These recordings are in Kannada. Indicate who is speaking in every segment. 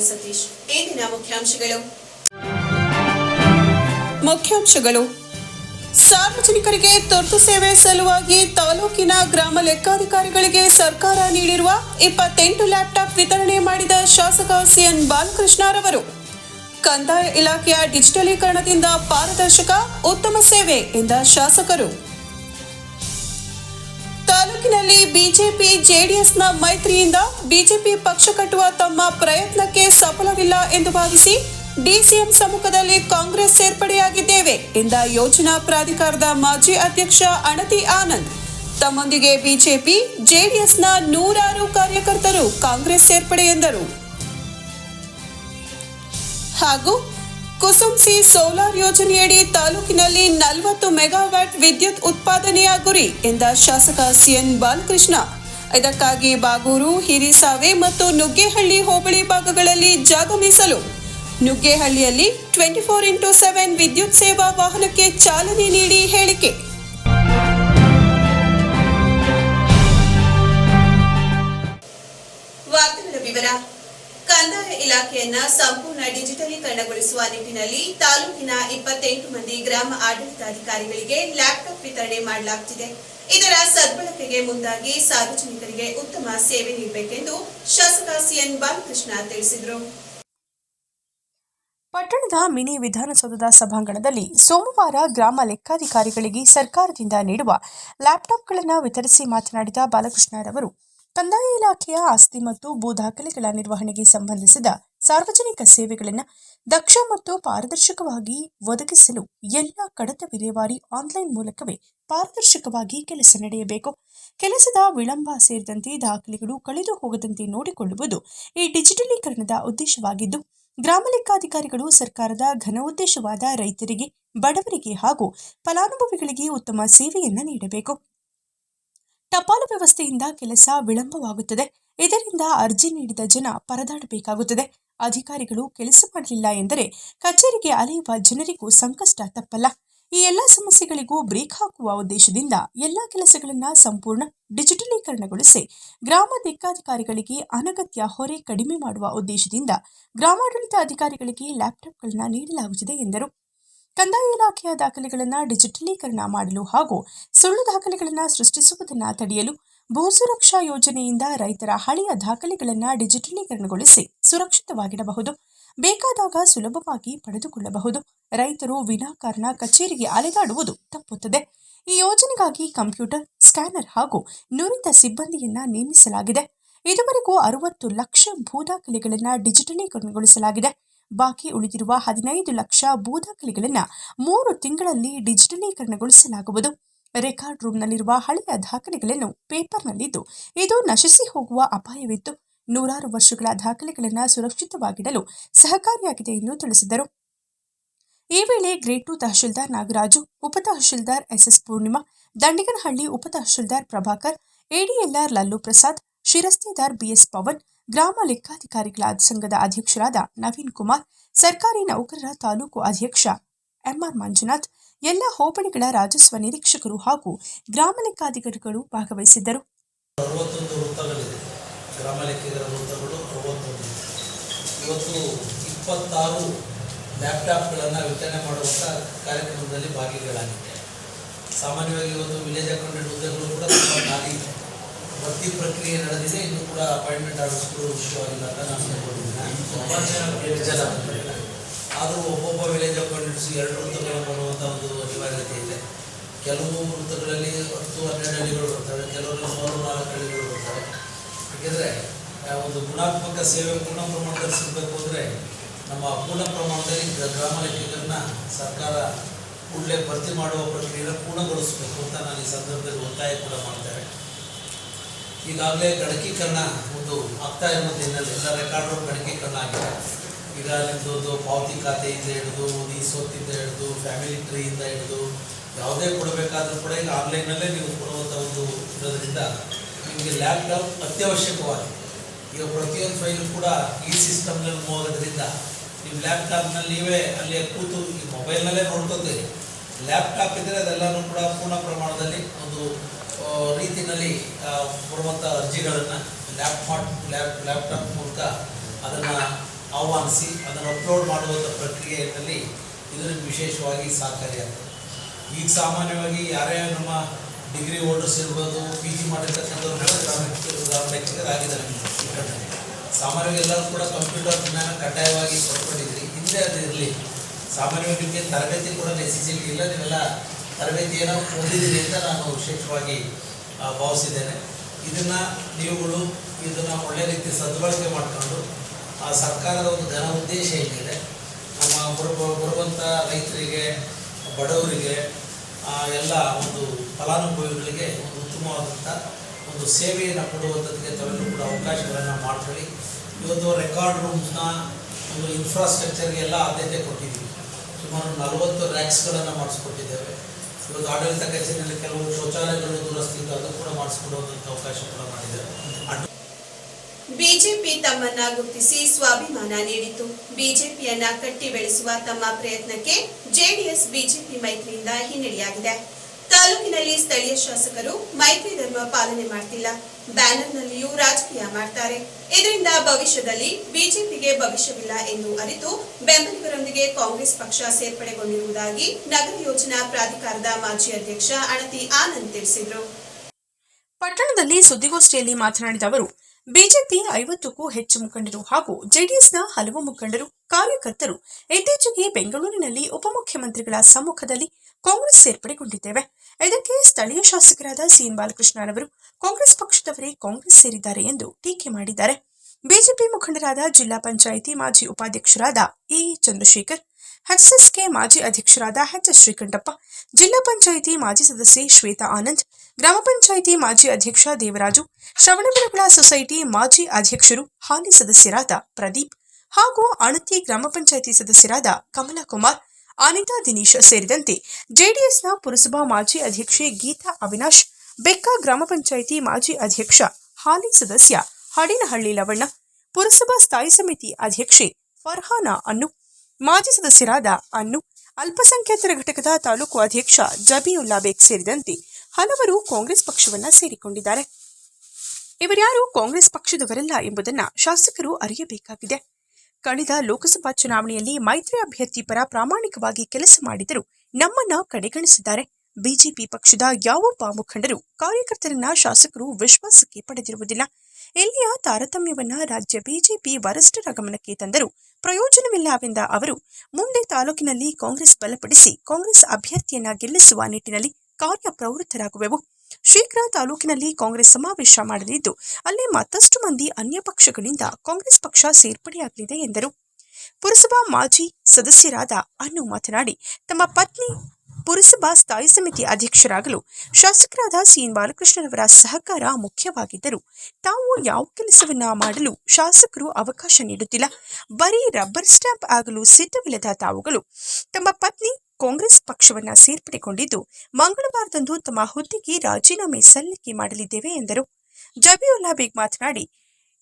Speaker 1: ಸತೀಶ್ ಮುಖ್ಯಾಂಶಗಳು ಮುಖ್ಯಾಂಶಗಳು. ಸಾರ್ವಜನಿಕರಿಗೆ ತುರ್ತು ಸೇವೆ ಸಲುವಾಗಿ ತಾಲೂಕಿನ ಗ್ರಾಮ ಲೆಕ್ಕಾಧಿಕಾರಿಗಳಿಗೆ ಸರ್ಕಾರ ನೀಡಿರುವ ಇಪ್ಪತ್ತೆಂಟು ಲ್ಯಾಪ್ಟಾಪ್ ವಿತರಣೆ ಮಾಡಿದ ಶಾಸಕ ಸಿಎನ್ ಬಾಲಕೃಷ್ಣರವರು, ಕಂದಾಯ ಇಲಾಖೆಯ ಡಿಜಿಟಲೀಕರಣದಿಂದ ಪಾರದರ್ಶಕ ಉತ್ತಮ ಸೇವೆ ಎಂದ ಶಾಸಕರು. ತಾಲೂಕಿನಲ್ಲಿ ಬಿಜೆಪಿ, ಜೆಡಿಎಸ್ನ ಮೈತ್ರಿಯಿಂದ ಬಿಜೆಪಿ ಪಕ್ಷ ಕಟ್ಟುವ ತಮ್ಮ ಪ್ರಯತ್ನಕ್ಕೆ ಸಫಲವಿಲ್ಲ ಎಂದು ಭಾವಿಸಿ ಡಿಸಿಎಂ ಸಮ್ಮುಖದಲ್ಲಿ ಕಾಂಗ್ರೆಸ್ ಸೇರ್ಪಡೆಯಾಗಿದ್ದೇವೆ ಎಂದ ಯೋಜನಾ ಪ್ರಾಧಿಕಾರದ ಮಾಜಿ ಅಧ್ಯಕ್ಷ ಅಣತಿ ಆನಂದ್. ತಮ್ಮೊಂದಿಗೆ ಬಿಜೆಪಿ, ಜೆಡಿಎಸ್ನ ನೂರಾರು ಕಾರ್ಯಕರ್ತರು ಕಾಂಗ್ರೆಸ್ ಸೇರ್ಪಡೆ ಎಂದರು ಹಾಗೂ ಕುಸುಂಸಿ ಸೋಲಾರ್ ಯೋಜನೆಯಡಿ ತಾಲೂಕಿನಲ್ಲಿ ನಲವತ್ತು ಮೆಗಾವ್ಯಾಟ್ ವಿದ್ಯುತ್ ಉತ್ಪಾದನೆಯ ಗುರಿ ಎಂದ ಶಾಸಕ ಸಿಎನ್ ಬಾಲಕೃಷ್ಣ. ಇದಕ್ಕಾಗಿ ಬಾಗೂರು, ಹಿರಿಸಾವೆ ಮತ್ತು ನುಗ್ಗೇಹಳ್ಳಿ ಹೋಬಳಿ ಭಾಗಗಳಲ್ಲಿ ಜಾಗ ಮೀಸಲು. ನುಗ್ಗೇಹಳ್ಳಿಯಲ್ಲಿ ಟ್ವೆಂಟಿ ಫೋರ್ ಇಂಟು ಸೆವೆನ್ ವಿದ್ಯುತ್ ಸೇವಾ ವಾಹನಕ್ಕೆ ಚಾಲನೆ ನೀಡಿ ಹೇಳಿಕೆ. ವಿವರ ಕಂದಾಯ ಇಲಾಖೆಯನ್ನ ಸಂಪೂರ್ಣ ಡಿಜಿಟಲೀಕರಣಗೊಳಿಸುವ ನಿಟ್ಟಿನಲ್ಲಿ ತಾಲೂಕಿನ ಇಪ್ಪತ್ತೆಂಟು ಮಂದಿ ಗ್ರಾಮ ಆಡಳಿತಾಧಿಕಾರಿಗಳಿಗೆ ಲ್ಯಾಪ್ಟಾಪ್ ವಿತರಣೆ ಮಾಡಲಾಗುತ್ತಿದೆ. ಇದರ ಸದ್ಬಳಕೆಗೆ ಮುಂದಾಗಿ ಸಾರ್ವಜನಿಕರಿಗೆ ಉತ್ತಮ ಸೇವೆ ನೀಡಬೇಕೆಂದು ಶಾಸಕ ಸಿಎನ್ ಬಾಲಕೃಷ್ಣ ತಿಳಿಸಿದರು.
Speaker 2: ಪಟ್ಟಣದ ಮಿನಿ ವಿಧಾನಸೌಧದ ಸಭಾಂಗಣದಲ್ಲಿ ಸೋಮವಾರ ಗ್ರಾಮ ಲೆಕ್ಕಾಧಿಕಾರಿಗಳಿಗೆ ಸರ್ಕಾರದಿಂದ ನೀಡುವ ಲ್ಯಾಪ್ಟಾಪ್ಗಳನ್ನು ವಿತರಿಸಿ ಮಾತನಾಡಿದ ಬಾಲಕೃಷ್ಣರವರು ಕಂದಾಯ ಇಲಾಖೆಯ ಆಸ್ತಿ ಮತ್ತು ಭೂ ದಾಖಲೆಗಳ ನಿರ್ವಹಣೆಗೆ ಸಂಬಂಧಿಸಿದ ಸಾರ್ವಜನಿಕ ಸೇವೆಗಳನ್ನು ದಕ್ಷ ಮತ್ತು ಪಾರದರ್ಶಕವಾಗಿ ಒದಗಿಸಲು ಎಲ್ಲ ಕಡತ ವಿಲೇವಾರಿ ಆನ್ಲೈನ್ ಮೂಲಕವೇ ಪಾರದರ್ಶಕವಾಗಿ ಕೆಲಸ ನಡೆಯಬೇಕು. ಕೆಲಸದ ವಿಳಂಬ ಸೇರಿದಂತೆ ದಾಖಲೆಗಳು ಕಳೆದು ಹೋಗದಂತೆ ನೋಡಿಕೊಳ್ಳುವುದು ಈ ಡಿಜಿಟಲೀಕರಣದ ಉದ್ದೇಶವಾಗಿದ್ದು ಗ್ರಾಮ ಲೆಕ್ಕಾಧಿಕಾರಿಗಳು ಸರ್ಕಾರದ ಘನ ಉದ್ದೇಶವಾದ ರೈತರಿಗೆ, ಬಡವರಿಗೆ ಹಾಗೂ ಫಲಾನುಭವಿಗಳಿಗೆ ಉತ್ತಮ ಸೇವೆಯನ್ನು ನೀಡಬೇಕು. ಟಪಾಲು ವ್ಯವಸ್ಥೆಯಿಂದ ಕೆಲಸ ವಿಳಂಬವಾಗುತ್ತದೆ. ಇದರಿಂದ ಅರ್ಜಿ ನೀಡಿದ ಜನ ಪರದಾಡಬೇಕಾಗುತ್ತದೆ. ಅಧಿಕಾರಿಗಳು ಕೆಲಸ ಮಾಡಲಿಲ್ಲ ಎಂದರೆ ಕಚೇರಿಗೆ ಅಲೆಯುವ ಜನರಿಗೂ ಸಂಕಷ್ಟ ತಪ್ಪಲ್ಲ. ಈ ಎಲ್ಲ ಸಮಸ್ಯೆಗಳಿಗೂ ಬ್ರೇಕ್ ಹಾಕುವ ಉದ್ದೇಶದಿಂದ ಎಲ್ಲ ಕೆಲಸಗಳನ್ನು ಸಂಪೂರ್ಣ ಡಿಜಿಟಲೀಕರಣಗೊಳಿಸಿ ಗ್ರಾಮ ಲೆಕ್ಕಾಧಿಕಾರಿಗಳಿಗೆ ಅನಗತ್ಯ ಹೊರೆ ಕಡಿಮೆ ಮಾಡುವ ಉದ್ದೇಶದಿಂದ ಗ್ರಾಮಾಡಳಿತ ಅಧಿಕಾರಿಗಳಿಗೆ ಲ್ಯಾಪ್ಟಾಪ್ಗಳನ್ನು ನೀಡಲಾಗುತ್ತಿದೆ ಎಂದರು. ಕಂದಾಯ ಇಲಾಖೆಯ ದಾಖಲೆಗಳನ್ನು ಡಿಜಿಟಲೀಕರಣ ಮಾಡಲು ಹಾಗೂ ಸುಳ್ಳು ದಾಖಲೆಗಳನ್ನು ಸೃಷ್ಟಿಸುವುದನ್ನು ತಡೆಯಲು ಭೂ ಸುರಕ್ಷಾ ಯೋಜನೆಯಿಂದ ರೈತರ ಹಳೆಯ ದಾಖಲೆಗಳನ್ನು ಡಿಜಿಟಲೀಕರಣಗೊಳಿಸಿ ಸುರಕ್ಷಿತವಾಗಿಡಬಹುದು. ಬೇಕಾದಾಗ ಸುಲಭವಾಗಿ ಪಡೆದುಕೊಳ್ಳಬಹುದು. ರೈತರು ವಿನಾಕಾರಣ ಕಚೇರಿಗೆ ಅಲೆದಾಡುವುದು ತಪ್ಪುತ್ತದೆ. ಈ ಯೋಜನೆಗಾಗಿ ಕಂಪ್ಯೂಟರ್, ಸ್ಕ್ಯಾನರ್ ಹಾಗೂ ನುರಿತ ಸಿಬ್ಬಂದಿಯನ್ನ ನೇಮಿಸಲಾಗಿದೆ. ಇದುವರೆಗೂ ಅರವತ್ತು ಲಕ್ಷ ಭೂ ದಾಖಲೆಗಳನ್ನು ಡಿಜಿಟಲೀಕರಣಗೊಳಿಸಲಾಗಿದೆ. ಬಾಕಿ ಉಳಿದಿರುವ ಹದಿನೈದು ಲಕ್ಷ ಭೂ ದಾಖಲೆಗಳನ್ನು ಮೂರು ತಿಂಗಳಲ್ಲಿ ಡಿಜಿಟಲೀಕರಣಗೊಳಿಸಲಾಗುವುದು. ರೆಕಾರ್ಡ್ ರೂಮ್ನಲ್ಲಿರುವ ಹಳೆಯ ದಾಖಲೆಗಳನ್ನು ಪೇಪರ್ನಲ್ಲಿದ್ದು, ಇದು ನಶಿಸಿ ಹೋಗುವ ಅಪಾಯವಿತ್ತು. ನೂರಾರು ವರ್ಷಗಳ ದಾಖಲೆಗಳನ್ನು ಸುರಕ್ಷಿತವಾಗಿಡಲು ಸಹಕಾರಿಯಾಗಿದೆ ಎಂದು ತಿಳಿಸಿದರು. ಈ ವೇಳೆ ಗ್ರೇಟ್ ಟು ತಹಶೀಲ್ದಾರ್ ನಾಗರಾಜು, ಉಪ ತಹಶೀಲ್ದಾರ್ ಎಸ್ಎಸ್ ಪೂರ್ಣಿಮಾ, ದಂಡಿಗನಹಳ್ಳಿ ಉಪ ತಹಶೀಲ್ದಾರ್ ಪ್ರಭಾಕರ್, ಎಡಿಎಲ್ಆರ್ ಲಲ್ಲು ಪ್ರಸಾದ್, ಶಿರಸ್ತೇದಾರ್ ಬಿಎಸ್ ಪವನ್ ಗ್ರಾಮ ಲೆಕ್ಕಾಧಿಕಾರಿಗಳ ಸಂಘದ ಅಧ್ಯಕ್ಷರಾದ ನವೀನ್ ಕುಮಾರ್, ಸರ್ಕಾರಿ ನೌಕರರ ತಾಲೂಕು ಅಧ್ಯಕ್ಷ ಎಂಆರ್ ಮಂಜುನಾಥ್, ಎಲ್ಲ ಹೋಬಳಿಗಳ ರಾಜಸ್ವ ನಿರೀಕ್ಷಕರು ಹಾಗೂ ಗ್ರಾಮ ಲೆಕ್ಕಾಧಿಕಾರಿಗಳು ಭಾಗವಹಿಸಿದ್ದರು.
Speaker 3: ಗ್ರಾಮ ಲ್ಯಾಪ್ಟಾಪ್ಗಳನ್ನು ವಿತರಣೆ ಮಾಡುವಂಥ ಕಾರ್ಯಕ್ರಮದಲ್ಲಿ ಭಾಗಿಗಳಾಗಿದೆ ಸಾಮಾನ್ಯವಾಗಿ ಒಂದು ವಿಲೇಜ್ ಅಕೌಂಟೆಂಟ್ ಹುದ್ದೆಗಳು ಕೂಡ ತುಂಬ ಖಾಲಿ ಇದೆ. ಭರ್ತಿ ಪ್ರಕ್ರಿಯೆ ನಡೆದಿದೆ, ಇನ್ನು ಕೂಡ ಅಪಾಯಿಂಟ್ಮೆಂಟ್ ಆರ್ಡರ್ಸ್ ವಿಷಯವಾಗಿಲ್ಲ ಅಂತ ನಾನು ತಿಳ್ಕೊಂಡಿದ್ದೀನಿ ತುಂಬ ಜನ ಆದರೂ ಒಬ್ಬೊಬ್ಬ ವಿಲೇಜ್ ಅಪಾಯಿಂಟ್ಮೆಂಟ್ಸ್ ಎರಡು ವೃತ್ತಗಳು ಬರುವಂಥ ಒಂದು ಅನಿವಾರ್ಯತೆ ಇದೆ. ಕೆಲವು ವೃತ್ತಗಳಲ್ಲಿ ಹತ್ತು, ಹನ್ನೆರಡು ಹಳ್ಳಿಗಳು ಬರ್ತವೆ, ಕೆಲವರು ಮೂರು ನಾಲ್ಕು ಹಳ್ಳಿಗಳು ಬರ್ತವೆ. ಯಾಕೆಂದರೆ ಒಂದು ಗುಣಾತ್ಮಕ ಸೇವೆ ಪೂರ್ಣ ಪ್ರಮಾಣದಲ್ಲಿ ಸಿಗಬೇಕು ಅಂದರೆ ನಮ್ಮ ಪೂರ್ಣ ಪ್ರಮಾಣದಲ್ಲಿ ಗ್ರ- ಗ್ರಾಮ ಲೆಕ್ಕಿಗರನ್ನ ಸರ್ಕಾರ ಕೂಡಲೇ ಭರ್ತಿ ಮಾಡುವ ಪ್ರಕ್ರಿಯೆಯನ್ನು ಪೂರ್ಣಗೊಳಿಸಬೇಕು ಅಂತ ನಾನು ಈ ಸಂದರ್ಭದಲ್ಲಿ ಒತ್ತಾಯ ಕೂಡ ಮಾಡ್ತೇವೆ ಈಗಾಗಲೇ ಗಣಕೀಕರಣ ಒಂದು ಆಗ್ತಾ ಇರುವಂಥ ಹಿನ್ನೆಲೆ ಎಲ್ಲ ರೆಕಾರ್ಡ್ ಗಣಕೀಕರಣ ಆಗಿದೆ. ಈಗ ನಿಮ್ಮದು ಪಾವತಿ ಖಾತೆಯಿಂದ ಹಿಡಿದು, ಈ ಸೋತಿಂದ ಹಿಡಿದು ಫ್ಯಾಮಿಲಿ ಟ್ರೀಯಿಂದ ಹಿಡಿದು, ಯಾವುದೇ ಕೊಡಬೇಕಾದ್ರೂ ಕೂಡ ಈಗ ಆನ್ಲೈನ್ನಲ್ಲೇ ನೀವು ಕೊಡುವಂಥ ಒಂದು ಇರೋದ್ರಿಂದ ನಿಮಗೆ ಲ್ಯಾಪ್ಟಾಪ್ ಅತ್ಯವಶ್ಯಕವಾಗಿದೆ. ಈಗ ಪ್ರತಿಯೊಂದು ಫೈಲು ಕೂಡ ಈ ಸಿಸ್ಟಮ್ನಲ್ಲಿ ಹೋಗೋದ್ರಿಂದ ನಿಮ್ಮ ಲ್ಯಾಪ್ಟಾಪ್ನಲ್ಲಿ ನೀವೇ ಅಲ್ಲಿ ಕೂತು ಈ ಮೊಬೈಲ್ನಲ್ಲೇ ನೋಡ್ಕೊತೀರಿ. ಲ್ಯಾಪ್ಟಾಪ್ ಇದ್ದರೆ ಅದೆಲ್ಲನೂ ಕೂಡ ಪೂರ್ಣ ಪ್ರಮಾಣದಲ್ಲಿ ಒಂದು ರೀತಿಯಲ್ಲಿ ಬರುವಂಥ ಅರ್ಜಿಗಳನ್ನು ಲ್ಯಾಪ್ಟಾಪ್ ಲ್ಯಾಪ್ ಲ್ಯಾಪ್ಟಾಪ್ ಮೂಲಕ ಅದನ್ನು ಆಹ್ವಾನಿಸಿ, ಅದನ್ನು ಅಪ್ಲೋಡ್ ಮಾಡುವಂಥ ಪ್ರಕ್ರಿಯೆಯಲ್ಲಿ ಇದರಿಂದ ವಿಶೇಷವಾಗಿ ಸಹಕಾರಿಯಾಗ್ತದೆ ಈಗ ಸಾಮಾನ್ಯವಾಗಿ ಯಾರೇ ನಮ್ಮ ಡಿಗ್ರಿ ಹೋಲ್ಡರ್ಸ್ ಇರ್ಬೋದು ಪಿ ಜಿ ಮಾಡಿರ್ತಕ್ಕಂಥವ್ರು ಉದಾಹರಣೆ ಸಾಮಾನ್ಯವಾಗಿ ಎಲ್ಲರೂ ಕೂಡ ಕಂಪ್ಯೂಟರ್ ಜ್ಞಾನ ಕಡ್ಡಾಯವಾಗಿ ಪಡ್ಕೊಂಡಿದ್ರಿ ಹಿಂದೆ ಅದು ಇರಲಿ. ಸಾಮಾನ್ಯವಾಗಿ ತರಬೇತಿ ಕೂಡ ನೆಸೆಸಿಟಿ ಇಲ್ಲ, ನೀವೆಲ್ಲ ತರಬೇತಿ ಏನೋ ಹೊಂದಿದ್ದೀರಿ ಅಂತ ನಾನು ವಿಶೇಷವಾಗಿ ಭಾವಿಸಿದ್ದೇನೆ. ಇದನ್ನು ನೀವುಗಳು ಇದನ್ನು ಒಳ್ಳೆ ರೀತಿ ಸದ್ಬಳಕೆ ಮಾಡಿಕೊಂಡು, ಆ ಸರ್ಕಾರದ ಒಂದು ಧನ ಉದ್ದೇಶ ಏನಿದೆ, ನಮ್ಮ ಬರುವ ಬರುವಂಥ ರೈತರಿಗೆ, ಬಡವರಿಗೆ ಎಲ್ಲ ಒಂದು ಫಲಾನುಭವಿಗಳಿಗೆ ಒಂದು ಉತ್ತಮವಾದಂಥ ಒಂದು ಸೇವೆಯನ್ನು ಕೊಡುವಂಥದ್ದಕ್ಕೆ ತೊಡಲು ಕೂಡ ಅವಕಾಶಗಳನ್ನು ಮಾಡ್ಕೊಳ್ಳಿ. ಇವತ್ತು ರೆಕಾರ್ಡ್ ರೂಮ್ಸ್ನ ಒಂದು ಇನ್ಫ್ರಾಸ್ಟ್ರಕ್ಚರ್ಗೆ ಎಲ್ಲ ಆದ್ಯತೆ ಕೊಟ್ಟಿದ್ದೀವಿ. ಸುಮಾರು ನಲವತ್ತು ರ್ಯಾಕ್ಸ್ಗಳನ್ನು ಮಾಡಿಸ್ಕೊಟ್ಟಿದ್ದೇವೆ. ಇವತ್ತು ಆಡಳಿತ ಕಚೇರಿಯಲ್ಲಿ ಕೆಲವು ಶೌಚಾಲಯಗಳು ದುರಸ್ತಿತ್ತು ಅದು ಕೂಡ ಮಾಡಿಸಿಕೊಡುವಂತ ಅವಕಾಶ ಕೂಡ ಮಾಡಿದ್ದಾರೆ.
Speaker 1: ಬಿಜೆಪಿ ತಮ್ಮನ್ನ ಗುರುತಿಸಿ ಸ್ವಾಭಿಮಾನ ನೀಡಿತು ಬಿಜೆಪಿಯನ್ನ ಕಟ್ಟಿ ಬೆಳೆಸುವ ತಮ್ಮ ಪ್ರಯತ್ನಕ್ಕೆ ಜೆಡಿಎಸ್, ಬಿಜೆಪಿ ಮೈತ್ರಿಯಿಂದ ಹಿನ್ನಡೆಯಾಗಿದೆ. ತಾಲೂಕಿನಲ್ಲಿ ಸ್ಥಳೀಯ ಶಾಸಕರು ಮೈತ್ರಿ ಧರ್ಮ ಪಾಲನೆ ಮಾಡ್ತಿಲ್ಲ. ಬ್ಯಾನರ್ನಲ್ಲಿಯೂ ರಾಜಕೀಯ ಮಾಡ್ತಾರೆ. ಇದರಿಂದ ಭವಿಷ್ಯದಲ್ಲಿ ಬಿಜೆಪಿಗೆ ಭವಿಷ್ಯವಿಲ್ಲ ಎಂದು ಅರಿತು ಬೆಂಬಲಿಗರೊಂದಿಗೆ ಕಾಂಗ್ರೆಸ್ ಪಕ್ಷ ಸೇರ್ಪಡೆಗೊಂಡಿರುವುದಾಗಿ ನಗರ ಯೋಜನಾ ಪ್ರಾಧಿಕಾರದ ಮಾಜಿ ಅಧ್ಯಕ್ಷ ಅಣತಿ ಆನಂದ್ ತಿಳಿಸಿದರು.
Speaker 2: ಪಟ್ಟಣದಲ್ಲಿ ಸುದ್ದಿಗೋಷ್ಠಿಯಲ್ಲಿ ಮಾತನಾಡಿದ ಅವರು, ಬಿಜೆಪಿ ಐವತ್ತಕ್ಕೂ ಹೆಚ್ಚು ಮುಖಂಡರು ಹಾಗೂ ಜೆಡಿಎಸ್ನ ಹಲವು ಮುಖಂಡರು, ಕಾರ್ಯಕರ್ತರು ಇತ್ತೀಚೆಗೆ ಬೆಂಗಳೂರಿನಲ್ಲಿ ಉಪಮುಖ್ಯಮಂತ್ರಿಗಳ ಸಮ್ಮುಖದಲ್ಲಿ ಕಾಂಗ್ರೆಸ್ ಸೇರ್ಪಡೆಗೊಂಡಿದ್ದೇವೆ. ಇದಕ್ಕೆ ಸ್ಥಳೀಯ ಶಾಸಕರಾದ ಸಿಎನ್ ಬಾಲಕೃಷ್ಣರವರು ಕಾಂಗ್ರೆಸ್ ಪಕ್ಷದವರೇ ಕಾಂಗ್ರೆಸ್ ಸೇರಿದ್ದಾರೆ ಎಂದು ಟೀಕೆ ಮಾಡಿದ್ದಾರೆ. ಬಿಜೆಪಿ ಮುಖಂಡರಾದ ಜಿಲ್ಲಾ ಪಂಚಾಯಿತಿ ಮಾಜಿ ಉಪಾಧ್ಯಕ್ಷರಾದ ಇ ಚಂದ್ರಶೇಖರ್ ಕೆ ಮಾಜಿ ಅಧ್ಯಕ್ಷರಾದ ಎಚ್ ಎಸ್ ಶ್ರೀಕಂಠಪ್ಪ, ಜಿಲ್ಲಾ ಪಂಚಾಯಿತಿ ಮಾಜಿ ಸದಸ್ಯೆ ಶ್ವೇತಾ ಆನಂದ್, ಗ್ರಾಮ ಪಂಚಾಯಿತಿ ಮಾಜಿ ಅಧ್ಯಕ್ಷ ದೇವರಾಜು, ಶ್ರವಣಬೆಳಗೊಳ ಸೊಸೈಟಿ ಮಾಜಿ ಅಧ್ಯಕ್ಷರು, ಹಾಲಿ ಸದಸ್ಯರಾದ ಪ್ರದೀಪ್ ಹಾಗೂ ಅಣತಿ ಗ್ರಾಮ ಪಂಚಾಯಿತಿ ಸದಸ್ಯರಾದ ಕಮಲಾ ಕುಮಾರ್ ಅನಿತಾ ದಿನೇಶ್ ಸೇರಿದಂತೆ ಜೆಡಿಎಸ್ನ ಪುರಸಭಾ ಮಾಜಿ ಅಧ್ಯಕ್ಷೆ ಗೀತಾ ಅವಿನಾಶ್, ಬೆಕ್ಕ ಗ್ರಾಮ ಪಂಚಾಯಿತಿ ಮಾಜಿ ಅಧ್ಯಕ್ಷ ಹಾಲಿ ಸದಸ್ಯ ಹಡಿನಹಳ್ಳಿ ಲವಣ್ಣ, ಪುರಸಭಾ ಸ್ಥಾಯಿ ಸಮಿತಿ ಅಧ್ಯಕ್ಷೆ ಫರ್ಹಾನಾ ಅನ್ನು, ಮಾಜಿ ಸದಸ್ಯರಾದ ಅನ್ನು, ಅಲ್ಪಸಂಖ್ಯಾತರ ಘಟಕದ ತಾಲೂಕು ಅಧ್ಯಕ್ಷ ಜಬೀವುಲ್ಲಾ ಬೇಗ್ ಸೇರಿದಂತೆ ಹಲವರು ಕಾಂಗ್ರೆಸ್ ಪಕ್ಷವನ್ನ ಸೇರಿಕೊಂಡಿದ್ದಾರೆ. ಇವರ್ಯಾರು ಕಾಂಗ್ರೆಸ್ ಪಕ್ಷದವರಲ್ಲ ಎಂಬುದನ್ನ ಶಾಸಕರು ಅರಿಯಬೇಕಾಗಿದೆ. ಕಳೆದ ಲೋಕಸಭಾ ಚುನಾವಣೆಯಲ್ಲಿ ಮೈತ್ರಿ ಅಭ್ಯರ್ಥಿ ಪರ ಪ್ರಾಮಾಣಿಕವಾಗಿ ಕೆಲಸ ಮಾಡಿದರು ನಮ್ಮನ್ನ ಕಡೆಗಣಿಸಿದ್ದಾರೆ. ಬಿಜೆಪಿ ಪಕ್ಷದ ಯಾವೊಬ್ಬ ಮುಖಂಡರು ಕಾರ್ಯಕರ್ತರನ್ನ ಶಾಸಕರು ವಿಶ್ವಾಸಕ್ಕೆ ಪಡೆದಿರುವುದಿಲ್ಲ. ಇಲ್ಲಿಯ ತಾರತಮ್ಯವನ್ನ ರಾಜ್ಯ ಬಿಜೆಪಿ ವರಿಷ್ಠರ ಗಮನಕ್ಕೆ ತಂದರೂ ಪ್ರಯೋಜನವಿಲ್ಲವೆಂದ ಅವರು ಮುಂದೆ ತಾಲೂಕಿನಲ್ಲಿ ಕಾಂಗ್ರೆಸ್ ಬಲಪಡಿಸಿ ಕಾಂಗ್ರೆಸ್ ಅಭ್ಯರ್ಥಿಯನ್ನ ಗೆಲ್ಲಿಸುವ ನಿಟ್ಟಿನಲ್ಲಿ ಕಾರ್ಯಪ್ರವೃತ್ತರಾಗುವೆವು. ಶೀಘ್ರ ತಾಲೂಕಿನಲ್ಲಿ ಕಾಂಗ್ರೆಸ್ ಸಮಾವೇಶ ಮಾಡಲಿದ್ದು, ಅಲ್ಲಿ ಮತ್ತಷ್ಟು ಮಂದಿ ಅನ್ಯ ಪಕ್ಷಗಳಿಂದ ಕಾಂಗ್ರೆಸ್ ಪಕ್ಷ ಸೇರ್ಪಡೆಯಾಗಲಿದೆ ಎಂದರು. ಪುರಸಭಾ ಮಾಜಿ ಸದಸ್ಯರಾದ ಅನ್ನು ಮಾತನಾಡಿ, ತಮ್ಮ ಪತ್ನಿ ಪುರಸಭಾ ಸ್ಥಾಯಿ ಸಮಿತಿ ಅಧ್ಯಕ್ಷರಾಗಲು ಶಾಸಕರಾದ ಸಿಎನ್ ಬಾಲಕೃಷ್ಣರವರ ಸಹಕಾರ ಮುಖ್ಯವಾಗಿದ್ದರು, ತಾವು ಯಾವ ಕೆಲಸವನ್ನ ಮಾಡಲು ಶಾಸಕರು ಅವಕಾಶ ನೀಡುತ್ತಿಲ್ಲ. ಬರೀ ರಬ್ಬರ್ ಸ್ಟ್ಯಾಂಪ್ ಆಗಲು ಸಿದ್ಧವಿಲ್ಲದ ತಾವುಗಳು ತಮ್ಮ ಪತ್ನಿ ಕಾಂಗ್ರೆಸ್ ಪಕ್ಷವನ್ನ ಸೇರ್ಪಡೆಗೊಂಡಿದ್ದು ಮಂಗಳವಾರದಂದು ತಮ್ಮ ಹುದ್ದೆಗೆ ರಾಜೀನಾಮೆ ಸಲ್ಲಿಕೆ ಮಾಡಲಿದ್ದೇವೆ ಎಂದರು. ಜಬಿಯುಲ್ಲಾ ಬೇಗ್ ಮಾತನಾಡಿ,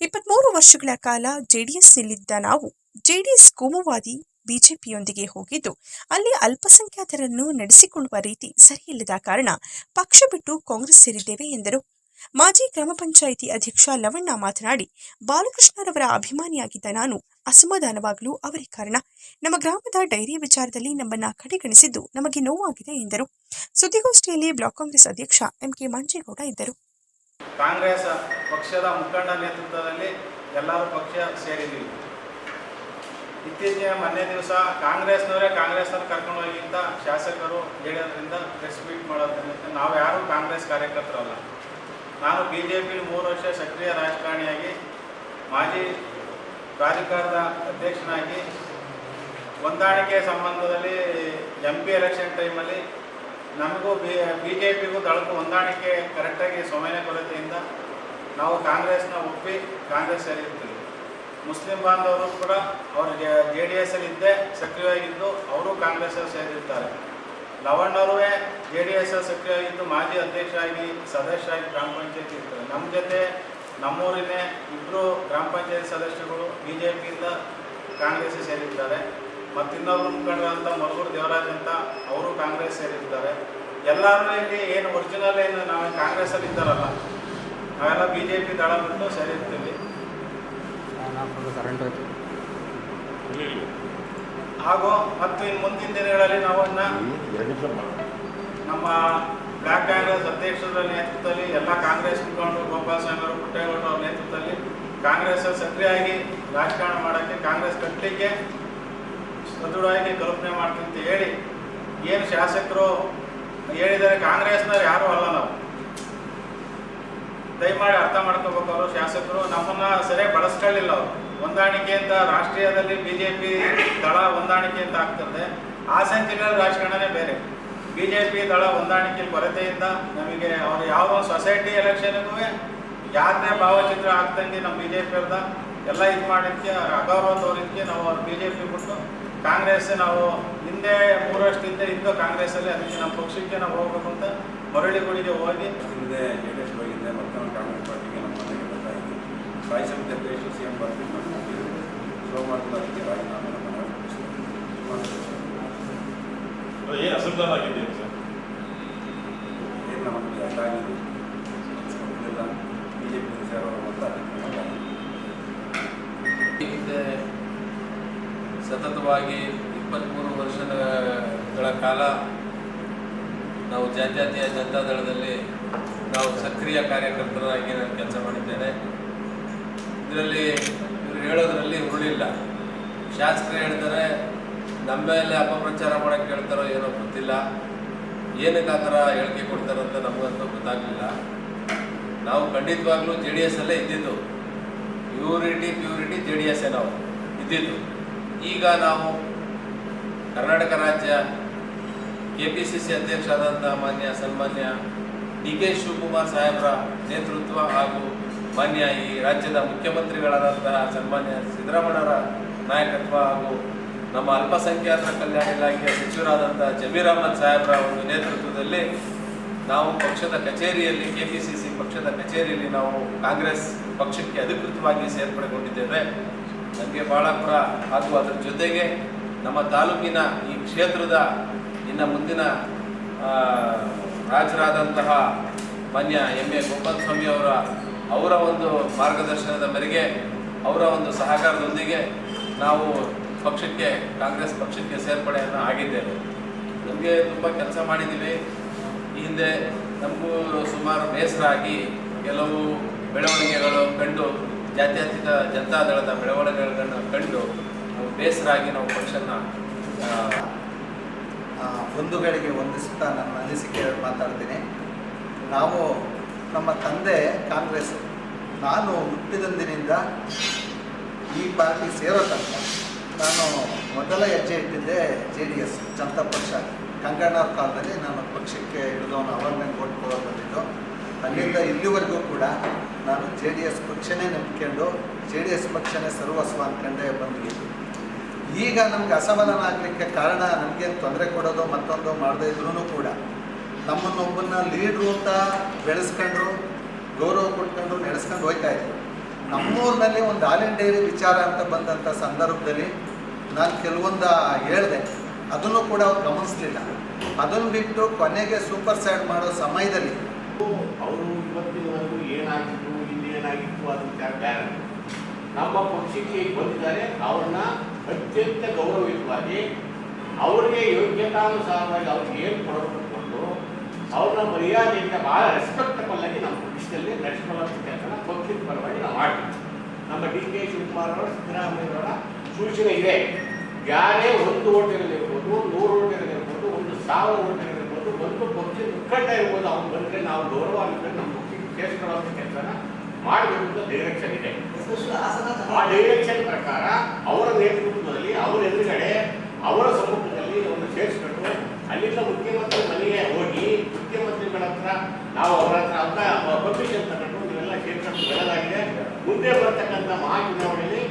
Speaker 2: ಇಪ್ಪತ್ಮೂರು ವರ್ಷಗಳ ಕಾಲ ಜೆಡಿಎಸ್ನಲ್ಲಿದ್ದ ನಾವು ಜೆಡಿಎಸ್ ಕೋಮುವಾದಿ ಬಿಜೆಪಿಯೊಂದಿಗೆ ಹೋಗಿದ್ದು, ಅಲ್ಲಿ ಅಲ್ಪಸಂಖ್ಯಾತರನ್ನು ನಡೆಸಿಕೊಳ್ಳುವ ರೀತಿ ಸರಿಯಿಲ್ಲದ ಕಾರಣ ಪಕ್ಷ ಬಿಟ್ಟು ಕಾಂಗ್ರೆಸ್ ಸೇರಿದ್ದೇವೆ ಎಂದರು. ಮಾಜಿ ಗ್ರಾಮ ಪಂಚಾಯಿತಿ ಅಧ್ಯಕ್ಷ ಲವಣ್ಣ ಮಾತನಾಡಿ, ಬಾಲಕೃಷ್ಣರವರ ಅಭಿಮಾನಿಯಾಗಿದ್ದ ನಾನು ಅಸಮಾಧಾನವಾಗಲು ಅವರೇ ಕಾರಣ. ನಮ್ಮ ಗ್ರಾಮದ ಡೈರಿ ವಿಚಾರದಲ್ಲಿ ನಮ್ಮನ್ನ ಕಡೆಗಣಿಸಿದ್ದು ನಮಗೆ ನೋವಾಗಿದೆ ಎಂದರು. ಸುದ್ದಿಗೋಷ್ಠಿಯಲ್ಲಿ ಬ್ಲಾಕ್ ಕಾಂಗ್ರೆಸ್ ಅಧ್ಯಕ್ಷ ಎಂಕೆ ಮಂಜೇಗೌಡ ಇದ್ದರು.
Speaker 4: ಕಾಂಗ್ರೆಸ್ ಪಕ್ಷದ ಮುಖಂಡ ನೇತೃತ್ವದಲ್ಲಿ ಎಲ್ಲರೂ ಪಕ್ಷ ಸೇರಿದ್ದೀವಿ. ಇತ್ತೀಚೆಗೆ ಮೊನ್ನೆ ದಿವಸ ಕಾಂಗ್ರೆಸ್ನವರೇ ಕಾಂಗ್ರೆಸ್ನವ್ರು ಕರ್ಕೊಂಡು ಹೋಗಿಂತ ಶಾಸಕರು ಹೇಳೋದ್ರಿಂದ ಪ್ರೆಸ್ ಮೀಟ್ ಮಾಡೋದ್ರಿಂದ ನಾವು ಯಾರೂ ಕಾಂಗ್ರೆಸ್ ಕಾರ್ಯಕರ್ತರಲ್ಲ. ನಾನು ಬಿ ಜೆ ಪಿಲಿ ಮೂರು ವರ್ಷ ಸಕ್ರಿಯ ರಾಜಕಾರಣಿಯಾಗಿ, ಮಾಜಿ ಪ್ರಾಧಿಕಾರದ ಅಧ್ಯಕ್ಷನಾಗಿ ಹೊಂದಾಣಿಕೆ ಸಂಬಂಧದಲ್ಲಿ ಎಂ ಪಿ ಎಲೆಕ್ಷನ್ ಟೈಮಲ್ಲಿ ನಮಗೂ ಬಿ ಬಿ ಜೆ ಪಿಗೂ ದಳಕ್ಕೂ ಹೊಂದಾಣಿಕೆ ಕರೆಕ್ಟಾಗಿ ಸಮಯ ಕೊರತೆಯಿಂದ ನಾವು ಕಾಂಗ್ರೆಸ್ನ ಒಪ್ಪಿ ಕಾಂಗ್ರೆಸ್ ಸೇರಿರ್ತೀವಿ. ಮುಸ್ಲಿಂ ಬಾಂಧವರು ಕೂಡ ಅವರು ಜೆ ಡಿ ಎಸ್ ಅಲ್ಲಿ ಇದ್ದೇ ಸಕ್ರಿಯವಾಗಿದ್ದು, ಅವರು ಕಾಂಗ್ರೆಸ್ ಸೇರಿರ್ತಾರೆ. ಲವಣ್ಣರೂ ಜೆ ಡಿ ಎಸ್ ಸಕ್ರಿಯವಾಗಿದ್ದು ಮಾಜಿ ಅಧ್ಯಕ್ಷ ಆಗಿ ಸದಸ್ಯ ಆಗಿ ಗ್ರಾಮ ಪಂಚಾಯತಿ ಇರ್ತಾರೆ. ನಮ್ಮ ಜೊತೆ ನಮ್ಮೂರಿನೇ ಇಬ್ಬರು ಗ್ರಾಮ ಪಂಚಾಯತ್ ಸದಸ್ಯರುಗಳು ಬಿ ಜೆ ಪಿಯಿಂದ ಕಾಂಗ್ರೆಸ್ ಸೇರಿದ್ದಾರೆ. ಮತ್ತು ಇನ್ನೊಬ್ಬರು ಮುಖಂಡರಂತ ಮರಗೂರು ದೇವರಾಜ್ ಅಂತ ಅವರು ಕಾಂಗ್ರೆಸ್ ಸೇರಿದ್ದಾರೆ. ಎಲ್ಲರೂ ಇಲ್ಲಿ ಏನು ಒರಿಜಿನಲ್ ಏನು ನಾವು ಕಾಂಗ್ರೆಸ್ಸಲ್ಲಿ ಇದ್ದಾರಲ್ಲ ನಾವೆಲ್ಲ ಬಿ ಜೆ ಪಿ ದಳ ಬಿಟ್ಟು ಸೇರಿರ್ತೀವಿ. ಹಾಗೂ ಮತ್ತು ಇನ್ನು ಮುಂದಿನ ದಿನಗಳಲ್ಲಿ ನಾವು ಇನ್ನು ನಮ್ಮ ಬ್ಲಾಕ್ ಕಾಂಗ್ರೆಸ್ ಅಧ್ಯಕ್ಷರ ನೇತೃತ್ವದಲ್ಲಿ ಎಲ್ಲ ಕಾಂಗ್ರೆಸ್ ಮುಖಂಡರು ಗೋಪಾಲ ಸ್ವಾಮಿ ಅವರು ಪುಟ್ಟೇಗೌಡರು ಅವರ ನೇತೃತ್ವದಲ್ಲಿ ಕಾಂಗ್ರೆಸ್ ಸಕ್ರಿಯವಾಗಿ ರಾಜಕಾರಣ ಮಾಡೋಕ್ಕೆ ಕಾಂಗ್ರೆಸ್ ಕಟ್ಟಲಿಕ್ಕೆ ಸದೃಢವಾಗಿ ಕಲ್ಪನೆ ಮಾಡ್ತೀವಿ ಅಂತ ಹೇಳಿ ಏನು ಶಾಸಕರು ಹೇಳಿದರೆ ಕಾಂಗ್ರೆಸ್ನವ್ರು ಯಾರೂ ಅಲ್ಲ ನಾವು. ದಯಮಾಡಿ ಅರ್ಥ ಮಾಡ್ಕೋಬೇಕು ಅವರು. ಶಾಸಕರು ನಮ್ಮನ್ನ ಸರಿಯಾಗಿ ಬಳಸ್ಕೊಳ್ಳಿಲ್ಲ ಅವರು. ಹೊಂದಾಣಿಕೆ ಅಂತ ರಾಷ್ಟ್ರೀಯದಲ್ಲಿ ಬಿಜೆಪಿ ದಳ ಹೊಂದಾಣಿಕೆ ಅಂತ ಆಗ್ತದೆ. ಹಾಸನ ಜಿಲ್ಲೆಯಲ್ಲಿ ರಾಜಕಾರಣನೇ ಬೇರೆ. ಬಿಜೆಪಿ ದಳ ಹೊಂದಾಣಿಕೆ ಕೊರತೆಯಿಂದ ನಮಗೆ ಅವರು ಯಾವ ಸೊಸೈಟಿ ಎಲೆಕ್ಷನ್ಗೂ ಯಾರನ್ನೇ ಭಾವಚಿತ್ರ ಆಗ್ತಂಗೆ ನಮ್ಮ ಬಿ ಜೆ ಪಿ ಅವ್ರದ ಎಲ್ಲ ಇದು ಮಾಡಿದ್ದಕ್ಕೆ ಅಗೌರವ ತೋರಿದ್ಕೆ ನಾವು ಅವ್ರು ಬಿ ಜೆ ಪಿ ಬಿಟ್ಟು ಕಾಂಗ್ರೆಸ್ ನಾವು ಹಿಂದೆ ಮೂರು ವರ್ಷದಿಂದ ಇದ್ದು ಕಾಂಗ್ರೆಸ್ಸಲ್ಲಿ ಅದಕ್ಕೆ ನಮ್ಮ ಪಕ್ಷಕ್ಕೆ ನಾವು ಹೋಗ್ಬೇಕು ಅಂತ ಮರಳಿಗುಡಿಗೆ ಹೋಗಿ
Speaker 5: ಹಿಂದೆ ಜೆ ಡಿ ಎಸ್ ಹೋಗಿದ್ದೆ ಮತ್ತೆ ಕಾಂಗ್ರೆಸ್ ಪಾರ್ಟಿಗೆ ನಮ್ಮ ಮನೆಗೆ ಬರ್ತಾ ಅಧ್ಯಕ್ಷ ಸಿ ಎಂ ಪಾರ್ಟಿ ಮಾಡ್ಕೊಂಡಿದ್ದೆ ಸೋಮವಾರದ ಅದಕ್ಕೆ ರಾಜೀನಾಮೆ
Speaker 6: ಏನು ಸರ್
Speaker 5: ಬಿ ಜೆ ಪಿ
Speaker 7: ಹಿಂದೆ ಸತತವಾಗಿ ಇಪ್ಪತ್ತ್ಮೂರು ವರ್ಷಗಳ ಕಾಲ ನಾವು ಜಾತ್ಯಾತೀಯ ಜನತಾ ದಳದಲ್ಲಿ ನಾವು ಸಕ್ರಿಯ ಕಾರ್ಯಕರ್ತರಾಗಿ ನಾನು ಕೆಲಸ ಮಾಡಿದ್ದೇನೆ. ಇದರಲ್ಲಿ ಹೇಳೋದ್ರಲ್ಲಿ ಉರುಳಿಲ್ಲ. ಶಾಸಕರು ಹೇಳ್ತಾರೆ ನಮ್ಮ ಮೇಲೆ ಅಪಪ್ರಚಾರ ಮಾಡೋಕ್ಕೆ ಹೇಳ್ತಾರೋ ಏನೋ ಗೊತ್ತಿಲ್ಲ. ಏನಕ್ಕೆ ಆ ಥರ ಹೇಳಿಕೆ ಕೊಡ್ತಾರಂತ ನಮಗಂತೂ ಗೊತ್ತಾಗಲಿಲ್ಲ. ನಾವು ಖಂಡಿತವಾಗ್ಲೂ ಜೆ ಡಿ ಎಸ್ ಅಲ್ಲೇ ಇದ್ದಿದ್ದು. Purity purity J D S ನಾವು ಇದ್ದಿದ್ದು. ಈಗ ನಾವು ಕರ್ನಾಟಕ ರಾಜ್ಯ ಕೆ ಪಿ ಸಿ ಸಿ ಅಧ್ಯಕ್ಷರಾದಂಥ ಮಾನ್ಯ ಸನ್ಮಾನ್ಯ ಡಿ ಕೆ ಶಿವಕುಮಾರ್ ಸಾಹೇಬರ ನೇತೃತ್ವ ಹಾಗೂ ಮಾನ್ಯ ಈ ರಾಜ್ಯದ ಮುಖ್ಯಮಂತ್ರಿಗಳಾದಂತಹ ಸನ್ಮಾನ್ಯ ಸಿದ್ದರಾಮಣ್ಣವರ ನಾಯಕತ್ವ ಹಾಗೂ ನಮ್ಮ ಅಲ್ಪಸಂಖ್ಯಾತರ ಕಲ್ಯಾಣ ಇಲಾಖೆಯ ಸಚಿವರಾದಂಥ ಜಮೀರ್ ಅಹಮದ್ ಸಾಹೇಬ್ರ ಒಂದು ನೇತೃತ್ವದಲ್ಲಿ ನಾವು ಪಕ್ಷದ ಕಚೇರಿಯಲ್ಲಿ ಕೆ ಪಕ್ಷದ ಕಚೇರಿಯಲ್ಲಿ ನಾವು ಕಾಂಗ್ರೆಸ್ ಪಕ್ಷಕ್ಕೆ ಅಧಿಕೃತವಾಗಿ ಸೇರ್ಪಡೆಗೊಂಡಿದ್ದೇವೆ. ನಮಗೆ ಬಾಳಾಪುರ ಹಾಗೂ ಅದರ ಜೊತೆಗೆ ನಮ್ಮ ತಾಲೂಕಿನ ಈ ಕ್ಷೇತ್ರದ ಇನ್ನು ಮುಂದಿನ ರಾಜರಾದಂತಹ ಮಾನ್ಯ ಎಂ ಎ ಗೋಪಾಲ ಸ್ವಾಮಿ ಅವರ ಅವರ ಒಂದು ಮಾರ್ಗದರ್ಶನದ ಮೇರೆಗೆ ಅವರ ಒಂದು ಸಹಕಾರದೊಂದಿಗೆ ನಾವು ಪಕ್ಷಕ್ಕೆ, ಕಾಂಗ್ರೆಸ್ ಪಕ್ಷಕ್ಕೆ ಸೇರ್ಪಡೆಯನ್ನು ಆಗಿದ್ದೇವೆ. ನಮಗೆ ತುಂಬ ಕೆಲಸ ಮಾಡಿದ್ದೀವಿ. ಈ ಹಿಂದೆ ನಮಗೂ ಸುಮಾರು ಬೇಸರಾಗಿ ಕೆಲವು ಬೆಳವಣಿಗೆಗಳು ಕಂಡು, ಜಾತ್ಯತೀತ ಜನತಾದಳದ ಬೆಳವಣಿಗೆಗಳನ್ನು ಕಂಡು ನಾವು ಆಗಿ ನಾವು ಪಕ್ಷನ
Speaker 8: ಬಂಧುಗಳಿಗೆ ಹೊಂದಿಸುತ್ತಾ ನನ್ನ ಅನಿಸಿಕೆ ಮಾತಾಡ್ತೀನಿ. ನಾವು ನಮ್ಮ ತಂದೆ ಕಾಂಗ್ರೆಸ್, ನಾನು ಹುಟ್ಟಿದಂದಿನಿಂದ ಈ ಪಾರ್ಟಿ ಸೇರೋ ತನಕ ನಾನು ಮೊದಲ ಹೆಜ್ಜೆ ಇಟ್ಟಿದ್ದೆ ಜೆ ಡಿ ಎಸ್, ಜನತಾ ಪಕ್ಷ. ಕಂಗಣ್ಣವ್ರ ಕಾಲದಲ್ಲಿ ನಾನು ಪಕ್ಷಕ್ಕೆ ಹಿಡಿದವನು ಅವಾರ್ಮೆಂಟ್ ಓಟ್ ಕೊಡೋದು ಬಂದಿದ್ದು ಅಲ್ಲಿಂದ ಇಲ್ಲಿವರೆಗೂ ಕೂಡ ನಾನು ಜೆ ಡಿ ಎಸ್ ಪಕ್ಷನೇ ನಂಬಿಕೊಂಡು ಜೆ ಡಿ ಎಸ್ ಪಕ್ಷನೇ ಸರ್ವಸ್ವ ಅಂದ್ಕೊಂಡೇ ಬಂದ್ವಿ ಈಗ ನಮ್ಗೆ ಅಸಮಾಧಾನ ಆಗಲಿಕ್ಕೆ ಕಾರಣ ನಮಗೇನು ತೊಂದರೆ ಕೊಡೋದು ಮತ್ತೊಂದು ಮಾಡದೇ ಇದ್ರೂ ಕೂಡ ನಮ್ಮನ್ನೊಬ್ಬನ್ನ ಲೀಡ್ರು ಅಂತ ಬೆಳೆಸ್ಕೊಂಡ್ರು, ಗೌರವ ಕೊಟ್ಕೊಂಡು ನಡೆಸ್ಕೊಂಡು ಹೋಗ್ತಾ ಇದ್ರು ನಮ್ಮೂರಿನಲ್ಲಿ ಒಂದು ಹಾಲಿನ ಡೈರಿ ವಿಚಾರ ಅಂತ ಬಂದಂಥ ಸಂದರ್ಭದಲ್ಲಿ ನಾನು ಕೆಲವೊಂದು ಹೇಳಿದೆ. ಅದನ್ನು ಕೂಡ ಅವ್ರು ಗಮನಿಸಲಿಲ್ಲ. ಅದನ್ನು ಬಿಟ್ಟು ಕೊನೆಗೆ ಸೂಪರ್ ಸೈಡ್ ಮಾಡೋ ಸಮಯದಲ್ಲಿ
Speaker 9: ಅವರು ಇವತ್ತಿನವರೆಗೂ ಏನಾಗಿತ್ತು, ಇನ್ನೇನಾಗಿತ್ತು ಅದು ನಮ್ಮ ಪಕ್ಷಕ್ಕೆ ಬಂದಿದ್ದಾರೆ, ಅವ್ರನ್ನ ಅತ್ಯಂತ ಗೌರವಯುತವಾಗಿ ಅವರಿಗೆ ಯೋಗ್ಯತಾನುಸಾರವಾಗಿ ಅವ್ರಿಗೆ ಏನು ಕೊಡಬೇಕು? ಅವ್ರನ್ನ ಮರ್ಯಾದೆಯಿಂದ ಭಾಳ ರೆಸ್ಪೆಕ್ಟಬಲ್ ಆಗಿ ನಮ್ಮ ಪಕ್ಷದಲ್ಲಿ ನಡೆಸ್ಕೊಳ್ಳೋ ಕೆಲಸನ ಪಕ್ಷದ ಪರವಾಗಿ ನಾವು ಮಾಡ್ತೀವಿ. ನಮ್ಮ ಡಿ ಕೆ ಶಿವಕುಮಾರ್ ಅವರು ಸಿದ್ದರಾಮಯ್ಯವರ ಸೂಚನೆ ಇದೆ. ಯಾರೇ ಒಂದು ಓಟಿರಲಿರ್ಬೋದು ನೂರು ಓಟಿರಲಿರ್ಬೋದು ಒಂದು ಸಾವಿರ ಓಟಿರಲಿರ್ಬೋದು ಒಂದು ಪಕ್ಷದ ಮುಖಂಡ ಇರ್ಬೋದು ಅವ್ನು ಬಂದರೆ ನಾವು ಗೌರವ ಆಗಿದ್ರೆ ನಮ್ಮ ಪಕ್ಷಕ್ಕೆ ಸೇರಿಸ್ಕೊಳ್ಳೋ ಕೆಲಸನ ಮಾಡಬೇಕು ಅಂತ ಡೈರೆಕ್ಷನ್ ಇದೆ ಆ ಡೈರೆಕ್ಷನ್ ಪ್ರಕಾರ ಅವರ ನೇತೃತ್ವದಲ್ಲಿ ಅವರ ಎದುರುಗಡೆ ಅವರ ಸಮ್ಮುಖದಲ್ಲಿ ಒಂದು ಸೇರಿಸ್ಕೊಂಡು ಅಲ್ಲಿಂದ ಮುಖ್ಯಮಂತ್ರಿ ಮನೆಗೆ ಹೋಗಿ ಮುಖ್ಯಮಂತ್ರಿಗಳ ಹತ್ರ ನಾವು ಅವರ ಹತ್ರ ಅಂತ ಪರ್ಮಿಷನ್ ತಗೊಂಡು ಇದೆಲ್ಲ ಕೇಳ್ಕೊಂಡು ಬೆಳೆದಾಗಿದೆ ಮುಂದೆ ಬರ್ತಕ್ಕಂಥ ಮಹಾ ಚುನಾವಣೆಯಲ್ಲಿ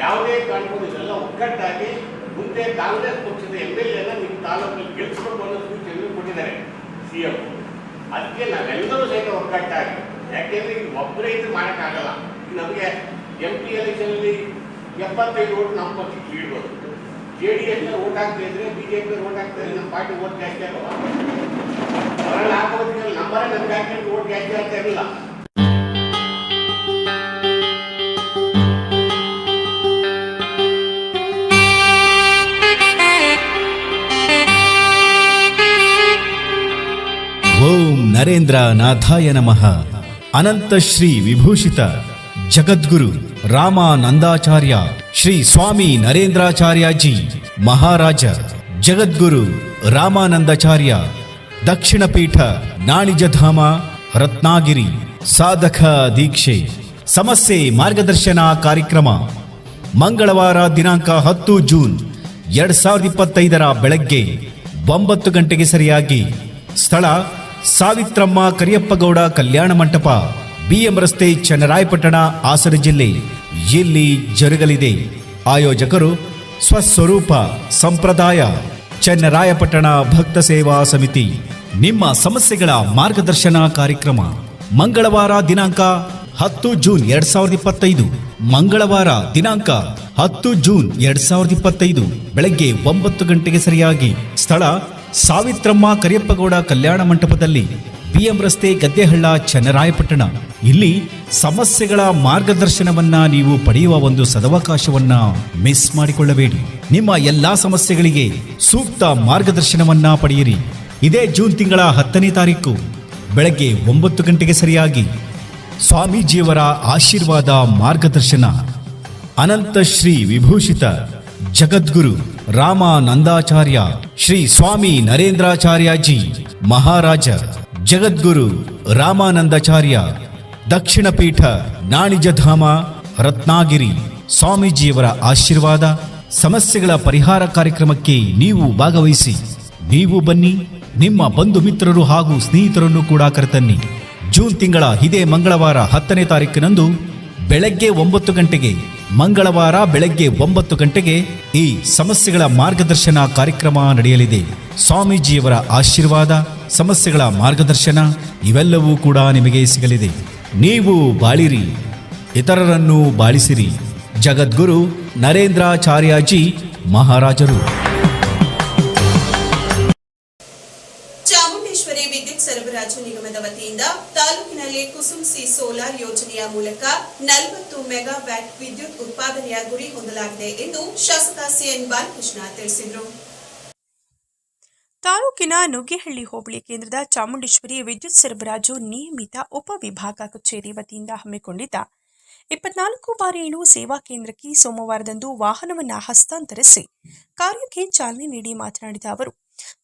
Speaker 9: ಯಾವುದೇ ಕಾರಣಕ್ಕೂ ಇದೆಲ್ಲ ಒಗ್ಗಟ್ಟಾಗಿ ಮುಂದೆ ಕಾಂಗ್ರೆಸ್ ಪಕ್ಷದ ಎಂ ಎಲ್ ಎನ ನಿಮ್ಮ ತಾಲೂಕಲ್ಲಿ ಗೆಲ್ಲಿಸಬೇಕು ಅನ್ನೋ ಸೂಚನೆ ಕೊಟ್ಟಿದ್ದಾರೆ ಸಿ ಎಂ. ಅದಕ್ಕೆ ನಾವೆಲ್ಲರೂ ಸಹಿತ ಒಗ್ಗಟ್ಟಾಗಿ. ಯಾಕೆಂದ್ರೆ ಈಗ ಒಬ್ಬರೇ ಇದು ಮಾಡೋಕ್ಕಾಗಲ್ಲ. ನಮಗೆ ಎಂ ಪಿ ಎಲೆಕ್ಷನಲ್ಲಿ ಎಪ್ಪತ್ತೈದು ಓಟ್ ನಮ್ಮ ಪಕ್ಷಕ್ಕೆ ಇಡ್ಬೋದು ಜೆ ಡಿ ಎಸ್ ಓಟ್ ಹಾಕ್ತಾ ಇದ್ರೆ ಬಿ ಜೆ ಪಿ ಓಟ್ ಹಾಕ್ತಾ ಇದ್ರೆ ನಮ್ಮ ಪಾರ್ಟಿ ಓಟ್ ಜಾಸ್ತಿ ಆಗಲ್ಲ. ಮರಳು ಹಾಕೋದ್ರಲ್ಲಿ ನಂಬರೇ ನಮ್ಗೆ ಹಾಕಿ ಓಟ್ ಹಾಕಿ ಅಂತ ಓಂ
Speaker 10: ನರೇಂದ್ರ ನಾಥಾಯ ನಮಃ. ಅನಂತ ಶ್ರೀ ವಿಭೂಷಿತ ಜಗದ್ಗುರು ರಾಮಾನಂದಾಚಾರ್ಯ ಶ್ರೀ ಸ್ವಾಮಿ ನರೇಂದ್ರಾಚಾರ್ಯಜಿ ಮಹಾರಾಜ ಜಗದ್ಗುರು ರಾಮಾನಂದಾಚಾರ್ಯ ದಕ್ಷಿಣ ಪೀಠ ನಾಣಿಜಧಾಮ ರತ್ನಾಗಿರಿ, ಸಾಧಕ ದೀಕ್ಷೆ. ಸಮಸ್ಯೆ, ಮಾರ್ಗದರ್ಶನ ಕಾರ್ಯಕ್ರಮ. ಮಂಗಳವಾರ ದಿನಾಂಕ ಹತ್ತು ಜೂನ್, ಎರಡ್ ಸಾವಿರದ ಇಪ್ಪತ್ತೈದರ ಬೆಳಗ್ಗೆ ಒಂಬತ್ತು ಗಂಟೆಗೆ ಸರಿಯಾಗಿ. ಸ್ಥಳ, ಸಾವಿತ್ರಮ್ಮ ಕರಿಯಪ್ಪಗೌಡ ಕಲ್ಯಾಣ ಮಂಟಪ, ಬಿಎಂ ರಸ್ತೆ ಚನ್ನರಾಯಪಟ್ಟಣ, ಹಾಸನ ಜಿಲ್ಲೆ. ಇಲ್ಲಿ ಜರುಗಲಿದೆ. ಆಯೋಜಕರು, ಸ್ವಸ್ವರೂಪ ಸಂಪ್ರದಾಯ. ಚನ್ನರಾಯಪಟ್ಟಣ ಭಕ್ತ ಸೇವಾ ಸಮಿತಿ. ನಿಮ್ಮ ಸಮಸ್ಯೆಗಳ ಮಾರ್ಗದರ್ಶನ ಕಾರ್ಯಕ್ರಮ ಮಂಗಳವಾರ ದಿನಾಂಕ ಹತ್ತು ಜೂನ್ ಎರಡ್ ಸಾವಿರದ ಇಪ್ಪತ್ತೈದು. ಮಂಗಳವಾರ ದಿನಾಂಕ ಹತ್ತು ಜೂನ್ ಎರಡ್ ಸಾವಿರದ ಇಪ್ಪತ್ತೈದು. ಬೆಳಗ್ಗೆ ಒಂಬತ್ತು ಗಂಟೆಗೆ ಸರಿಯಾಗಿ. ಸ್ಥಳ ಸಾವಿತ್ರಮ್ಮ ಕರಿಯಪ್ಪಗೌಡ ಕಲ್ಯಾಣ ಮಂಟಪದಲ್ಲಿ. ಬಿಎಂ ರಸ್ತೆ ಗದ್ದೆಹಳ್ಳ, ಚನ್ನರಾಯಪಟ್ಟಣ. ಇಲ್ಲಿ ಸಮಸ್ಯೆಗಳ ಮಾರ್ಗದರ್ಶನವನ್ನ ನೀವು ಪಡೆಯುವ ಒಂದು ಸದವಕಾಶವನ್ನ ಮಿಸ್ ಮಾಡಿಕೊಳ್ಳಬೇಡಿ. ನಿಮ್ಮ ಎಲ್ಲಾ ಸಮಸ್ಯೆಗಳಿಗೆ ಸೂಕ್ತ ಮಾರ್ಗದರ್ಶನವನ್ನ ಪಡೆಯಿರಿ. ಇದೇ ಜೂನ್ ತಿಂಗಳ ಹತ್ತನೇ ತಾರೀಕು, ಬೆಳಗ್ಗೆ ಒಂಬತ್ತು ಗಂಟೆಗೆ ಸರಿಯಾಗಿ ಸ್ವಾಮೀಜಿಯವರ ಆಶೀರ್ವಾದ ಮಾರ್ಗದರ್ಶನ. ಅನಂತ ಶ್ರೀ ವಿಭೂಷಿತ ಜಗದ್ಗುರು ರಾಮಾನಂದಾಚಾರ್ಯ ಶ್ರೀ ಸ್ವಾಮಿ ನರೇಂದ್ರಾಚಾರ್ಯಜಿ ಮಹಾರಾಜ ಜಗದ್ಗುರು ರಾಮಾನಂದಾಚಾರ್ಯ ದಕ್ಷಿಣ ಪೀಠ, ನಾಣಿಜಧಾಮ, ರತ್ನಾಗಿರಿ, ಸ್ವಾಮೀಜಿಯವರ ಆಶೀರ್ವಾದ, ಸಮಸ್ಯೆಗಳ ಪರಿಹಾರ ಕಾರ್ಯಕ್ರಮಕ್ಕೆ ನೀವು ಭಾಗವಹಿಸಿ. ನೀವು ಬನ್ನಿ, ನಿಮ್ಮ ಬಂಧು ಮಿತ್ರರು ಹಾಗೂ ಸ್ನೇಹಿತರನ್ನು ಕೂಡ ಕರೆತನ್ನಿ. ಜೂನ್ ತಿಂಗಳ ಇದೇ ಮಂಗಳವಾರ ಹತ್ತನೇ ತಾರೀಕಿನಂದು ಬೆಳಗ್ಗೆ ಒಂಬತ್ತು ಗಂಟೆಗೆ, ಮಂಗಳವಾರ ಬೆಳಗ್ಗೆ ಒಂಬತ್ತು ಗಂಟೆಗೆ ಈ ಸಮಸ್ಯೆಗಳ ಮಾರ್ಗದರ್ಶನ ಕಾರ್ಯಕ್ರಮ ನಡೆಯಲಿದೆ. ಸ್ವಾಮೀಜಿಯವರ ಆಶೀರ್ವಾದ, ಸಮಸ್ಯೆಗಳ ಮಾರ್ಗದರ್ಶನ ಇವೆಲ್ಲವೂ ಕೂಡ ನಿಮಗೆ ಸಿಗಲಿದೆ. ನೀವು ಬಾಳಿರಿ, ಇತರರನ್ನು ಬಾಳಿಸಿರಿ. ಜಗದ್ಗುರು ನರೇಂದ್ರಾಚಾರ್ಯಜಿ ಮಹಾರಾಜರು.
Speaker 1: ಚಾಮುಂಡೇಶ್ವರಿ ವಿದ್ಯುತ್ ಸರಬರಾಜು ನಿಗಮದ ವತಿಯಿಂದ ತಾಲೂಕಿನಲ್ಲಿ ಕುಸುಮ್ಸಿ ಸೋಲಾರ್ ಯೋಜನೆಯ ಮೂಲಕ ನಲವತ್ತು ಮೆಗಾವ್ಯಾಟ್ ವಿದ್ಯುತ್ ಉತ್ಪಾದನೆಯ ಗುರಿ ಹೊಂದಲಾಗಿದೆ ಎಂದು ಶಾಸಕ ಸಿಎನ್ ಬಾಲಕೃಷ್ಣ ತಿಳಿಸಿದರು.
Speaker 2: ತಾಲೂಕಿನ ನುಗ್ಗೇಹಳ್ಳಿ ಹೋಬಳಿ ಕೇಂದ್ರದ ಚಾಮುಂಡೇಶ್ವರಿ ವಿದ್ಯುತ್ ಸರಬರಾಜು ನಿಯಮಿತ ಉಪವಿಭಾಗ ಕಚೇರಿ ವತಿಯಿಂದ ಹಮ್ಮಿಕೊಂಡಿದ್ದ ಇಪ್ಪತ್ನಾಲ್ಕು ಬಾರಿ ಏಳು ಸೇವಾ ಕೇಂದ್ರಕ್ಕೆ ಸೋಮವಾರದಂದು ವಾಹನವನ್ನು ಹಸ್ತಾಂತರಿಸಿ ಕಾರ್ಯಕ್ಕೆ ಚಾಲನೆ ನೀಡಿ ಮಾತನಾಡಿದ ಅವರು,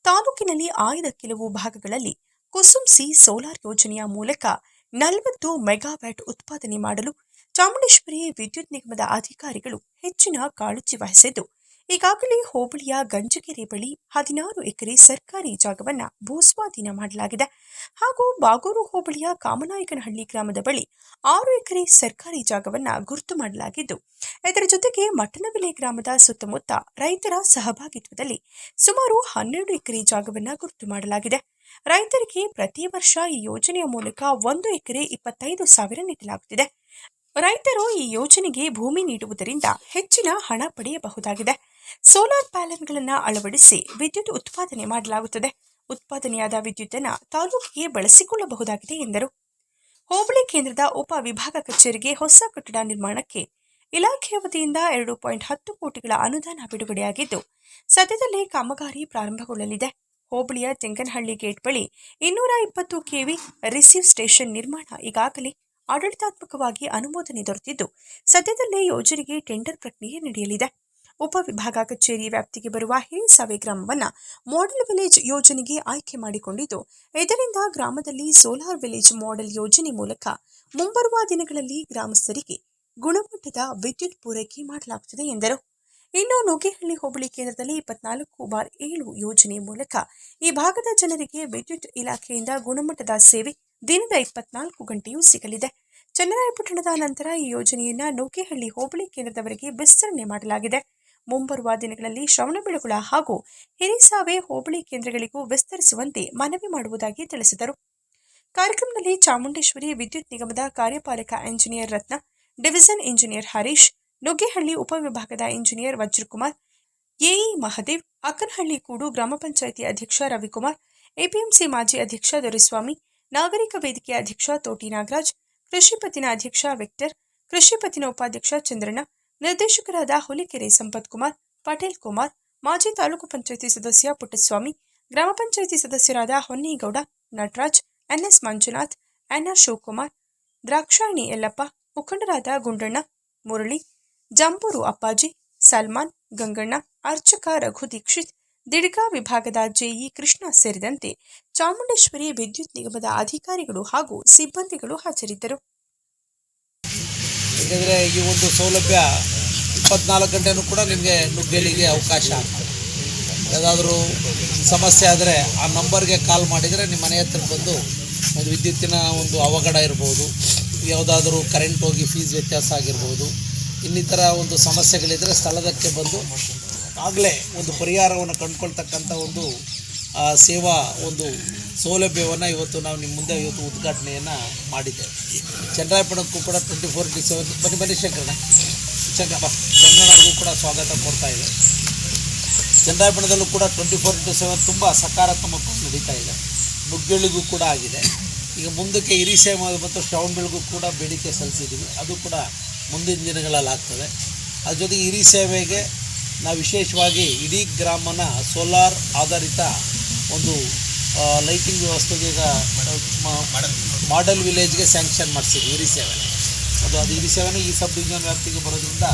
Speaker 2: ತಾಲೂಕಿನಲ್ಲಿ ಆಯ್ದ ಕೆಲವು ಭಾಗಗಳಲ್ಲಿ ಕುಸುಂಸಿ ಸೋಲಾರ್ ಯೋಜನೆಯ ಮೂಲಕ ನಲವತ್ತು ಮೆಗಾವ್ಯಾಟ್ ಉತ್ಪಾದನೆ ಮಾಡಲು ಚಾಮುಂಡೇಶ್ವರಿ ವಿದ್ಯುತ್ ನಿಗಮದ ಅಧಿಕಾರಿಗಳು ಹೆಚ್ಚಿನ ಕಾಳಜಿ ವಹಿಸಿದ್ದು ಈಗಾಗಲೇ ಹೋಬಳಿಯ ಗಂಜಗೆರೆ ಬಳಿ ಹದಿನಾರು ಎಕರೆ ಸರ್ಕಾರಿ ಜಾಗವನ್ನ ಭೂಸ್ವಾಧೀನ ಮಾಡಲಾಗಿದೆ. ಹಾಗೂ ಬಾಗೂರು ಹೋಬಳಿಯ ಕಾಮನಾಯಕನಹಳ್ಳಿ ಗ್ರಾಮದ ಬಳಿ ಆರು ಎಕರೆ ಸರ್ಕಾರಿ ಜಾಗವನ್ನ ಗುರುತು ಮಾಡಲಾಗಿದ್ದು, ಇದರ ಜೊತೆಗೆ ಮಟ್ಟನಬೆಲೆ ಗ್ರಾಮದ ಸುತ್ತಮುತ್ತ ರೈತರ ಸಹಭಾಗಿತ್ವದಲ್ಲಿ ಸುಮಾರು ಹನ್ನೆರಡು ಎಕರೆ ಜಾಗವನ್ನ ಗುರುತು ಮಾಡಲಾಗಿದೆ. ರೈತರಿಗೆ ಪ್ರತಿ ವರ್ಷ ಈ ಯೋಜನೆಯ ಮೂಲಕ ಒಂದು ಎಕರೆ ಇಪ್ಪತ್ತೈದು ಸಾವಿರ ನೀಡಲಾಗುತ್ತಿದೆ. ರೈತರು ಈ ಯೋಜನೆಗೆ ಭೂಮಿ ನೀಡುವುದರಿಂದ ಹೆಚ್ಚಿನ ಹಣ ಪಡೆಯಬಹುದಾಗಿದೆ. ಸೋಲಾರ್ ಪ್ಯಾನೆಲ್ಗಳನ್ನು ಅಳವಡಿಸಿ ವಿದ್ಯುತ್ ಉತ್ಪಾದನೆ ಮಾಡಲಾಗುತ್ತದೆ. ಉತ್ಪಾದನೆಯಾದ ವಿದ್ಯುತ್ತನ್ನು ತಾಲೂಕಿಗೆ ಬಳಸಿಕೊಳ್ಳಬಹುದಾಗಿದೆ ಎಂದರು. ಹೋಬಳಿ ಕೇಂದ್ರದ ಉಪ ವಿಭಾಗ ಕಚೇರಿಗೆ ಹೊಸ ಕಟ್ಟಡ ನಿರ್ಮಾಣಕ್ಕೆ ಇಲಾಖೆಯ ವತಿಯಿಂದ ಎರಡು ಪಾಯಿಂಟ್ ಹತ್ತು ಕೋಟಿಗಳ ಅನುದಾನ ಬಿಡುಗಡೆಯಾಗಿದ್ದು, ಸದ್ಯದಲ್ಲಿ ಕಾಮಗಾರಿ ಪ್ರಾರಂಭಗೊಳ್ಳಲಿದೆ. ಹೋಬಳಿಯ ಜಂಗನಹಳ್ಳಿ ಗೇಟ್ ಬಳಿ ಇನ್ನೂರ ಇಪ್ಪತ್ತು ಕೆವಿ ರಿಸೀವ್ ಸ್ಟೇಷನ್ ನಿರ್ಮಾಣ ಈಗಾಗಲೇ ಆಡಳಿತಾತ್ಮಕವಾಗಿ ಅನುಮೋದನೆ ದೊರೆತಿದ್ದು, ಸದ್ಯದಲ್ಲೇ ಯೋಜನೆಗೆ ಟೆಂಡರ್ ಪ್ರಕ್ರಿಯೆ ನಡೆಯಲಿದೆ. ಉಪವಿಭಾಗ ಕಚೇರಿ ವ್ಯಾಪ್ತಿಗೆ ಬರುವ ಹಿರಿಸಾವೆ ಗ್ರಾಮವನ್ನು ಮಾಡೆಲ್ ವಿಲೇಜ್ ಯೋಜನೆಗೆ ಆಯ್ಕೆ ಮಾಡಿಕೊಂಡಿದ್ದು, ಇದರಿಂದ ಗ್ರಾಮದಲ್ಲಿ ಸೋಲಾರ್ ವಿಲೇಜ್ ಮಾಡೆಲ್ ಯೋಜನೆ ಮೂಲಕ ಮುಂಬರುವ ದಿನಗಳಲ್ಲಿ ಗ್ರಾಮಸ್ಥರಿಗೆ ಗುಣಮಟ್ಟದ ವಿದ್ಯುತ್ ಪೂರೈಕೆ ಮಾಡಲಾಗುತ್ತದೆ ಎಂದರು. ಇನ್ನು ನುಗ್ಗೇಹಳ್ಳಿ ಹೋಬಳಿ ಕೇಂದ್ರದಲ್ಲಿ ಇಪ್ಪತ್ನಾಲ್ಕು ಬಾರ್ ಏಳು ಯೋಜನೆ ಮೂಲಕ ಈ ಭಾಗದ ಜನರಿಗೆ ವಿದ್ಯುತ್ ಇಲಾಖೆಯಿಂದ ಗುಣಮಟ್ಟದ ಸೇವೆ ದಿನದ ಇಪ್ಪತ್ನಾಲ್ಕು ಗಂಟೆಯೂ ಸಿಗಲಿದೆ. ಚನ್ನರಾಯಪಟ್ಟಣದ ನಂತರ ಈ ಯೋಜನೆಯನ್ನ ನುಗ್ಗೇಹಳ್ಳಿ ಹೋಬಳಿ ಕೇಂದ್ರದವರೆಗೆ ವಿಸ್ತರಣೆ ಮಾಡಲಾಗಿದೆ. ಮುಂಬರುವ ದಿನಗಳಲ್ಲಿ ಶ್ರವಣಬೆಳಗೊಳ ಹಾಗೂ ಹಿರಿಸಾವೆ ಹೋಬಳಿ ಕೇಂದ್ರಗಳಿಗೂ ವಿಸ್ತರಿಸುವಂತೆ ಮನವಿ ಮಾಡುವುದಾಗಿ ತಿಳಿಸಿದರು. ಕಾರ್ಯಕ್ರಮದಲ್ಲಿ ಚಾಮುಂಡೇಶ್ವರಿ ವಿದ್ಯುತ್ ನಿಗಮದ ಕಾರ್ಯಪಾಲಕ engineer Ratna division engineer Harish, Nuggehalli ಉಪವಿಭಾಗದ ಇಂಜಿನಿಯರ್ ವಜ್ರಕುಮಾರ್, ಎಇ ಮಹದೇವ್, ಅಕ್ಕನಹಳ್ಳಿ ಕೂಡು ಗ್ರಾಮ ಪಂಚಾಯಿತಿ ಅಧ್ಯಕ್ಷ ರವಿಕುಮಾರ್, ಎಪಿಎಂಸಿ ಮಾಜಿ ಅಧ್ಯಕ್ಷ ದೊರೆಸ್ವಾಮಿ, ನಾಗರಿಕ ವೇದಿಕೆ ಅಧ್ಯಕ್ಷ ತೋಟಿ ನಾಗರಾಜ್, ಕೃಷಿ ಪತ್ತಿನ ಅಧ್ಯಕ್ಷ ವೆಕ್ಟರ್, ಕೃಷಿ ಪತ್ತಿನ ಉಪಾಧ್ಯಕ್ಷ ಚಂದ್ರಣ್ಣ ನಿರ್ದೇಶಕರಾದ ಹುಲಿಕೆರೆ ಸಂಪತ್ ಕುಮಾರ್, ಪಟೇಲ್ ಕುಮಾರ್, ಮಾಜಿ ತಾಲೂಕು ಪಂಚಾಯಿತಿ ಸದಸ್ಯ ಪುಟ್ಟಸ್ವಾಮಿ, ಗ್ರಾಮ ಪಂಚಾಯಿತಿ ಸದಸ್ಯರಾದ ಹೊನ್ನೇಗೌಡ, ನಟರಾಜ್, ಎನ್ಎಸ್ ಮಂಜುನಾಥ್ ಎನ್ಆರ್ ಶಿವಕುಮಾರ್, ದ್ರಾಕ್ಷಾಯಣಿ ಯಲ್ಲಪ್ಪ, ಮುಖಂಡರಾದ ಗುಂಡಣ್ಣ, ಮುರಳಿ, ಜಂಬೂರು ಅಪ್ಪಾಜಿ, ಸಲ್ಮಾನ್, ಗಂಗಣ್ಣ, ಅರ್ಚಕ ರಘು ದೀಕ್ಷಿತ್, ದಿಡ್ಗಾ ವಿಭಾಗದ ಜೆಇ ಕೃಷ್ಣ ಸೇರಿದಂತೆ ಚಾಮುಂಡೇಶ್ವರಿ ವಿದ್ಯುತ್ ನಿಗಮದ ಅಧಿಕಾರಿಗಳು ಹಾಗೂ ಸಿಬ್ಬಂದಿಗಳು ಹಾಜರಿದ್ದರು.
Speaker 3: ಏಕೆಂದರೆ ಈ ಒಂದು ಸೌಲಭ್ಯ ಇಪ್ಪತ್ನಾಲ್ಕು ಗಂಟೆನೂ ಕೂಡ ನಿಮಗೆ ನುಗ್ಗಲಿಗೆ ಅವಕಾಶ ಯಾವುದಾದ್ರೂ ಸಮಸ್ಯೆ ಆದರೆ ಆ ನಂಬರ್ಗೆ ಕಾಲ್ ಮಾಡಿದರೆ ನಿಮ್ಮ ಮನೆ ಹತ್ರ ಬಂದು ಒಂದು ವಿದ್ಯುತ್ತಿನ ಒಂದು ಅವಘಡ ಇರ್ಬೋದು, ಯಾವುದಾದ್ರೂ ಕರೆಂಟ್ ಹೋಗಿ ಫೀಸ್ ವ್ಯತ್ಯಾಸ ಆಗಿರ್ಬೋದು, ಇನ್ನಿತರ ಒಂದು ಸಮಸ್ಯೆಗಳಿದ್ದರೆ ಸ್ಥಳದಕ್ಕೆ ಬಂದು ಆಗಲೇ ಒಂದು ಪರಿಹಾರವನ್ನು ಕಂಡುಕೊಳ್ತಕ್ಕಂಥ ಒಂದು ಸೇವಾ ಒಂದು ಸೌಲಭ್ಯವನ್ನು ಇವತ್ತು ನಾವು ನಿಮ್ಮ ಮುಂದೆ ಇವತ್ತು ಉದ್ಘಾಟನೆಯನ್ನು ಮಾಡಿದ್ದೇವೆ. ಚಂದ್ರಾಯಪಟ್ಟಣಕ್ಕೂ ಕೂಡ ಟ್ವೆಂಟಿ ಫೋರ್ ಇಂಟು ಸೆವೆನ್ ಬನ್ನಿ ಬನ್ನಿ ಶಂಕರಣ ಶಂಕರ ಬಾ. ಕೂಡ ಸ್ವಾಗತ ಕೊಡ್ತಾ ಇದೆ. ಚಂದ್ರಾಯಪಟ್ಟಣದಲ್ಲೂ ಕೂಡ ಟ್ವೆಂಟಿ ಫೋರ್ ಇಂಟು ಸೆವೆನ್ ತುಂಬ ಸಕಾರಾತ್ಮಕವಾಗಿ ನಡೀತಾ ಇದೆ. ಮುಗ್ಗಳಿಗೂ ಕೂಡ ಆಗಿದೆ. ಈಗ ಮುಂದಕ್ಕೆ ಹಿರಿಸೆ ಮತ್ತು ಶ್ರವಣಬೆಳಗೂ ಕೂಡ ಬೇಡಿಕೆ ಸಲ್ಲಿಸಿದ್ದೀವಿ. ಅದು ಕೂಡ ಮುಂದಿನ ದಿನಗಳಲ್ಲಿ ಆಗ್ತದೆ. ಅದ್ರ ಜೊತೆಗೆ ಇರಿ ಸೇವೆಗೆ ನಾವು ವಿಶೇಷವಾಗಿ ಇಡೀ ಗ್ರಾಮನ ಸೋಲಾರ್ ಆಧಾರಿತ ಒಂದು ಲೈಟಿಂಗ್ ವ್ಯವಸ್ಥೆಗೆ ಈಗ ಮಾಡೆಲ್ ವಿಲೇಜ್ಗೆ ಸ್ಯಾಂಕ್ಷನ್ ಮಾಡಿಸಿದ್ವಿ ಇರಿ ಸೇವೆ ಅದು ಅದು ಇರಿ ಸೇವೆನೇ ಈ ಸಬ್ ಡಿವಿಷನ್ ವ್ಯಾಪ್ತಿಗೆ ಬರೋದ್ರಿಂದ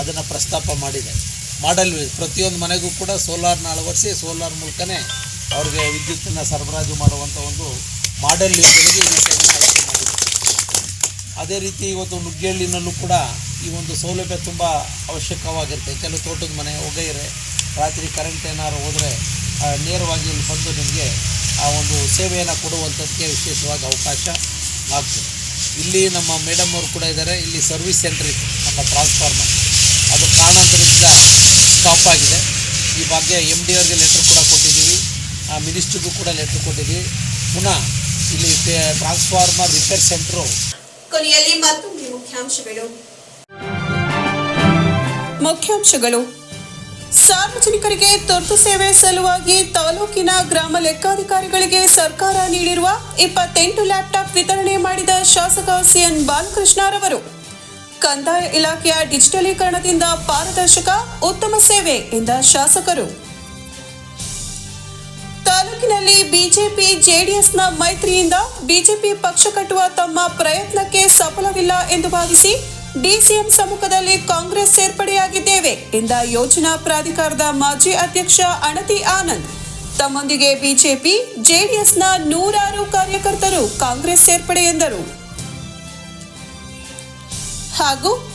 Speaker 3: ಅದನ್ನು ಪ್ರಸ್ತಾಪ ಮಾಡಿದೆ. ಮಾಡೆಲ್ ಪ್ರತಿಯೊಂದು ಮನೆಗೂ ಕೂಡ ಸೋಲಾರ್ನ ಅಳವಡಿಸಿ ಸೋಲಾರ್ ಮೂಲಕನೇ ಅವ್ರಿಗೆ ವಿದ್ಯುತ್ತನ್ನು ಸರಬರಾಜು ಮಾಡುವಂಥ ಒಂದು ಮಾಡೆಲ್ ಯೋಜನೆಗೆ ಇರಿ ಸೇವೆ ಆಯ್ಕೆ ಮಾಡಿದೆ. ಅದೇ ರೀತಿ ಇವತ್ತು ನುಗ್ಗೇಳಿನಲ್ಲೂ ಕೂಡ ಈ ಒಂದು ಸೌಲಭ್ಯ ತುಂಬ ಅವಶ್ಯಕವಾಗಿರುತ್ತೆ. ಕೆಲವು ತೋಟದ ಮನೆ ಒಗೈರೆ ರಾತ್ರಿ ಕರೆಂಟ್ ಏನಾದ್ರು ಹೋದರೆ ನೇರವಾಗಿ ಇಲ್ಲಿ ಬಂದು ನಿಮಗೆ ಆ ಒಂದು ಸೇವೆಯನ್ನು ಕೊಡುವಂಥದ್ದಕ್ಕೆ ವಿಶೇಷವಾಗಿ ಅವಕಾಶ ಆಗ್ತದೆ. ಇಲ್ಲಿ ನಮ್ಮ ಮೇಡಮ್ ಅವರು ಕೂಡ ಇದ್ದಾರೆ ಇಲ್ಲಿ ಸರ್ವಿಸ್ ಸೆಂಟರ್ ಇತ್ತು, ನಮ್ಮ ಟ್ರಾನ್ಸ್ಫಾರ್ಮರ್ ಅದು ಕಾರಣಾಂತರದಿಂದ ಸ್ಟಾಪ್ ಆಗಿದೆ. ಈ ಬಗ್ಗೆ ಎಂ ಡಿ ಅವ್ರಿಗೆ ಲೆಟ್ರ್ ಕೂಡ ಕೊಟ್ಟಿದ್ದೀವಿ. ಆ ಮಿನಿಸ್ಟ್ರಿಗೂ ಕೂಡ ಲೆಟ್ರ್ ಕೊಟ್ಟಿದ್ದೀವಿ. ಪುನಃ ಇಲ್ಲಿ ಟ್ರಾನ್ಸ್ಫಾರ್ಮರ್ ರಿಪೇರ್ ಸೆಂಟ್ರು
Speaker 1: ಕೊನೆಯಲ್ಲಿ ಮತ್ತೊಂದು ಮುಖ್ಯಾಂಶಗಳು. ಮುಖ್ಯಾಂಶಗಳು. ಸಾರ್ವಜನಿಕರಿಗೆ ತುರ್ತು ಸೇವೆ ಸಲುವಾಗಿ ತಾಲೂಕಿನ ಗ್ರಾಮ ಲೆಕ್ಕಾಧಿಕಾರಿಗಳಿಗೆ ಸರ್ಕಾರ ನೀಡಿರುವ ಇಪ್ಪತ್ತೆಂಟು ಲ್ಯಾಪ್ಟಾಪ್ ವಿತರಣೆ ಮಾಡಿದ ಶಾಸಕ ಸಿಎನ್ ಬಾಲಕೃಷ್ಣರವರು. ಕಂದಾಯ ಇಲಾಖೆಯ ಡಿಜಿಟಲೀಕರಣದಿಂದ ಪಾರದರ್ಶಕ, ಉತ್ತಮ ಸೇವೆ ಎಂದ ಶಾಸಕರು. ತಾಲೂಕಿನಲ್ಲಿ ಬಿಜೆಪಿ, ಜೆಡಿಎಸ್ನ ಮೈತ್ರಿಯಿಂದ ಬಿಜೆಪಿ ಪಕ್ಷ ಕಟ್ಟುವ ತಮ್ಮ ಪ್ರಯತ್ನಕ್ಕೆ ಸಫಲವಿಲ್ಲ ಎಂದು ಭಾವಿಸಿ ಡಿಸಿಎಂ ಸಮ್ಮುಖದಲ್ಲಿ ಕಾಂಗ್ರೆಸ್ ಸೇರ್ಪಡೆಯಾಗಿದ್ದೇವೆ ಎಂದ ಯೋಜನಾ ಪ್ರಾಧಿಕಾರದ ಮಾಜಿ ಅಧ್ಯಕ್ಷ ಅಣತಿ ಆನಂದ್. ತಮ್ಮೊಂದಿಗೆ ಬಿಜೆಪಿ, ಜೆಡಿಎಸ್ನ ನೂರಾರು ಕಾರ್ಯಕರ್ತರು ಕಾಂಗ್ರೆಸ್ ಸೇರ್ಪಡೆ ಎಂದರು. ಹಾಗೂ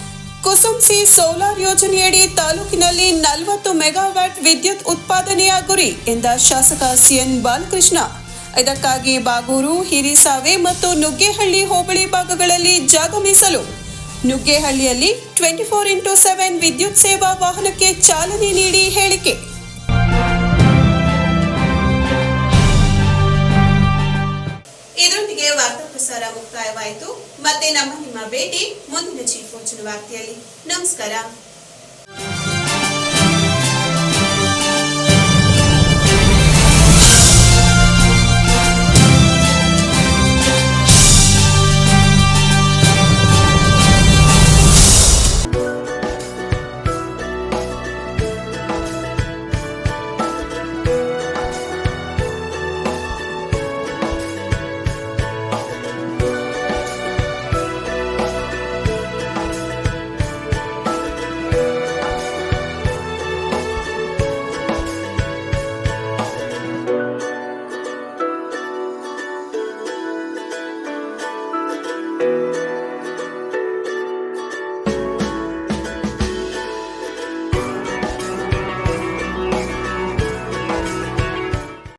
Speaker 1: ಕುಸುಮ್ ಸಿ ಸೋಲಾರ್ ಯೋಜನೆಯಡಿ ತಾಲೂಕಿನಲ್ಲಿ ನಲವತ್ತು ಮೆಗಾವ್ಯಾಟ್ ವಿದ್ಯುತ್ ಉತ್ಪಾದನೆಯ ಗುರಿ ಎಂದ ಶಾಸಕ ಸಿಎನ್ ಬಾಲಕೃಷ್ಣ. ಇದಕ್ಕಾಗಿ ಬಾಗೂರು, ಹಿರಿಸಾವೆ ಮತ್ತು ನುಗ್ಗೇಹಳ್ಳಿ ಹೋಬಳಿ ಭಾಗಗಳಲ್ಲಿ ಜಾಗ ಮೀಸಲು ನುಗ್ಗೇಹಳ್ಳಿಯಲ್ಲಿ ಟ್ವೆಂಟಿ ಫೋರ್ ಇಂಟು ಸೆವೆನ್ ವಿದ್ಯುತ್ ಸೇವಾ ವಾಹನಕ್ಕೆ ಚಾಲನೆ ನೀಡಿ ಹೇಳಿಕೆ. ಇದರೊಂದಿಗೆ ವಾರ್ತಾ ಪ್ರಸಾರ ಮುಕ್ತಾಯವಾಯಿತು. ಮತ್ತೆ ನಮ್ಮ ನಿಮ್ಮ ಭೇಟಿ ಮುಂದಿನ ಚೀಫ್ ವಾರ್ತೆಯಲ್ಲಿ. ನಮಸ್ಕಾರ.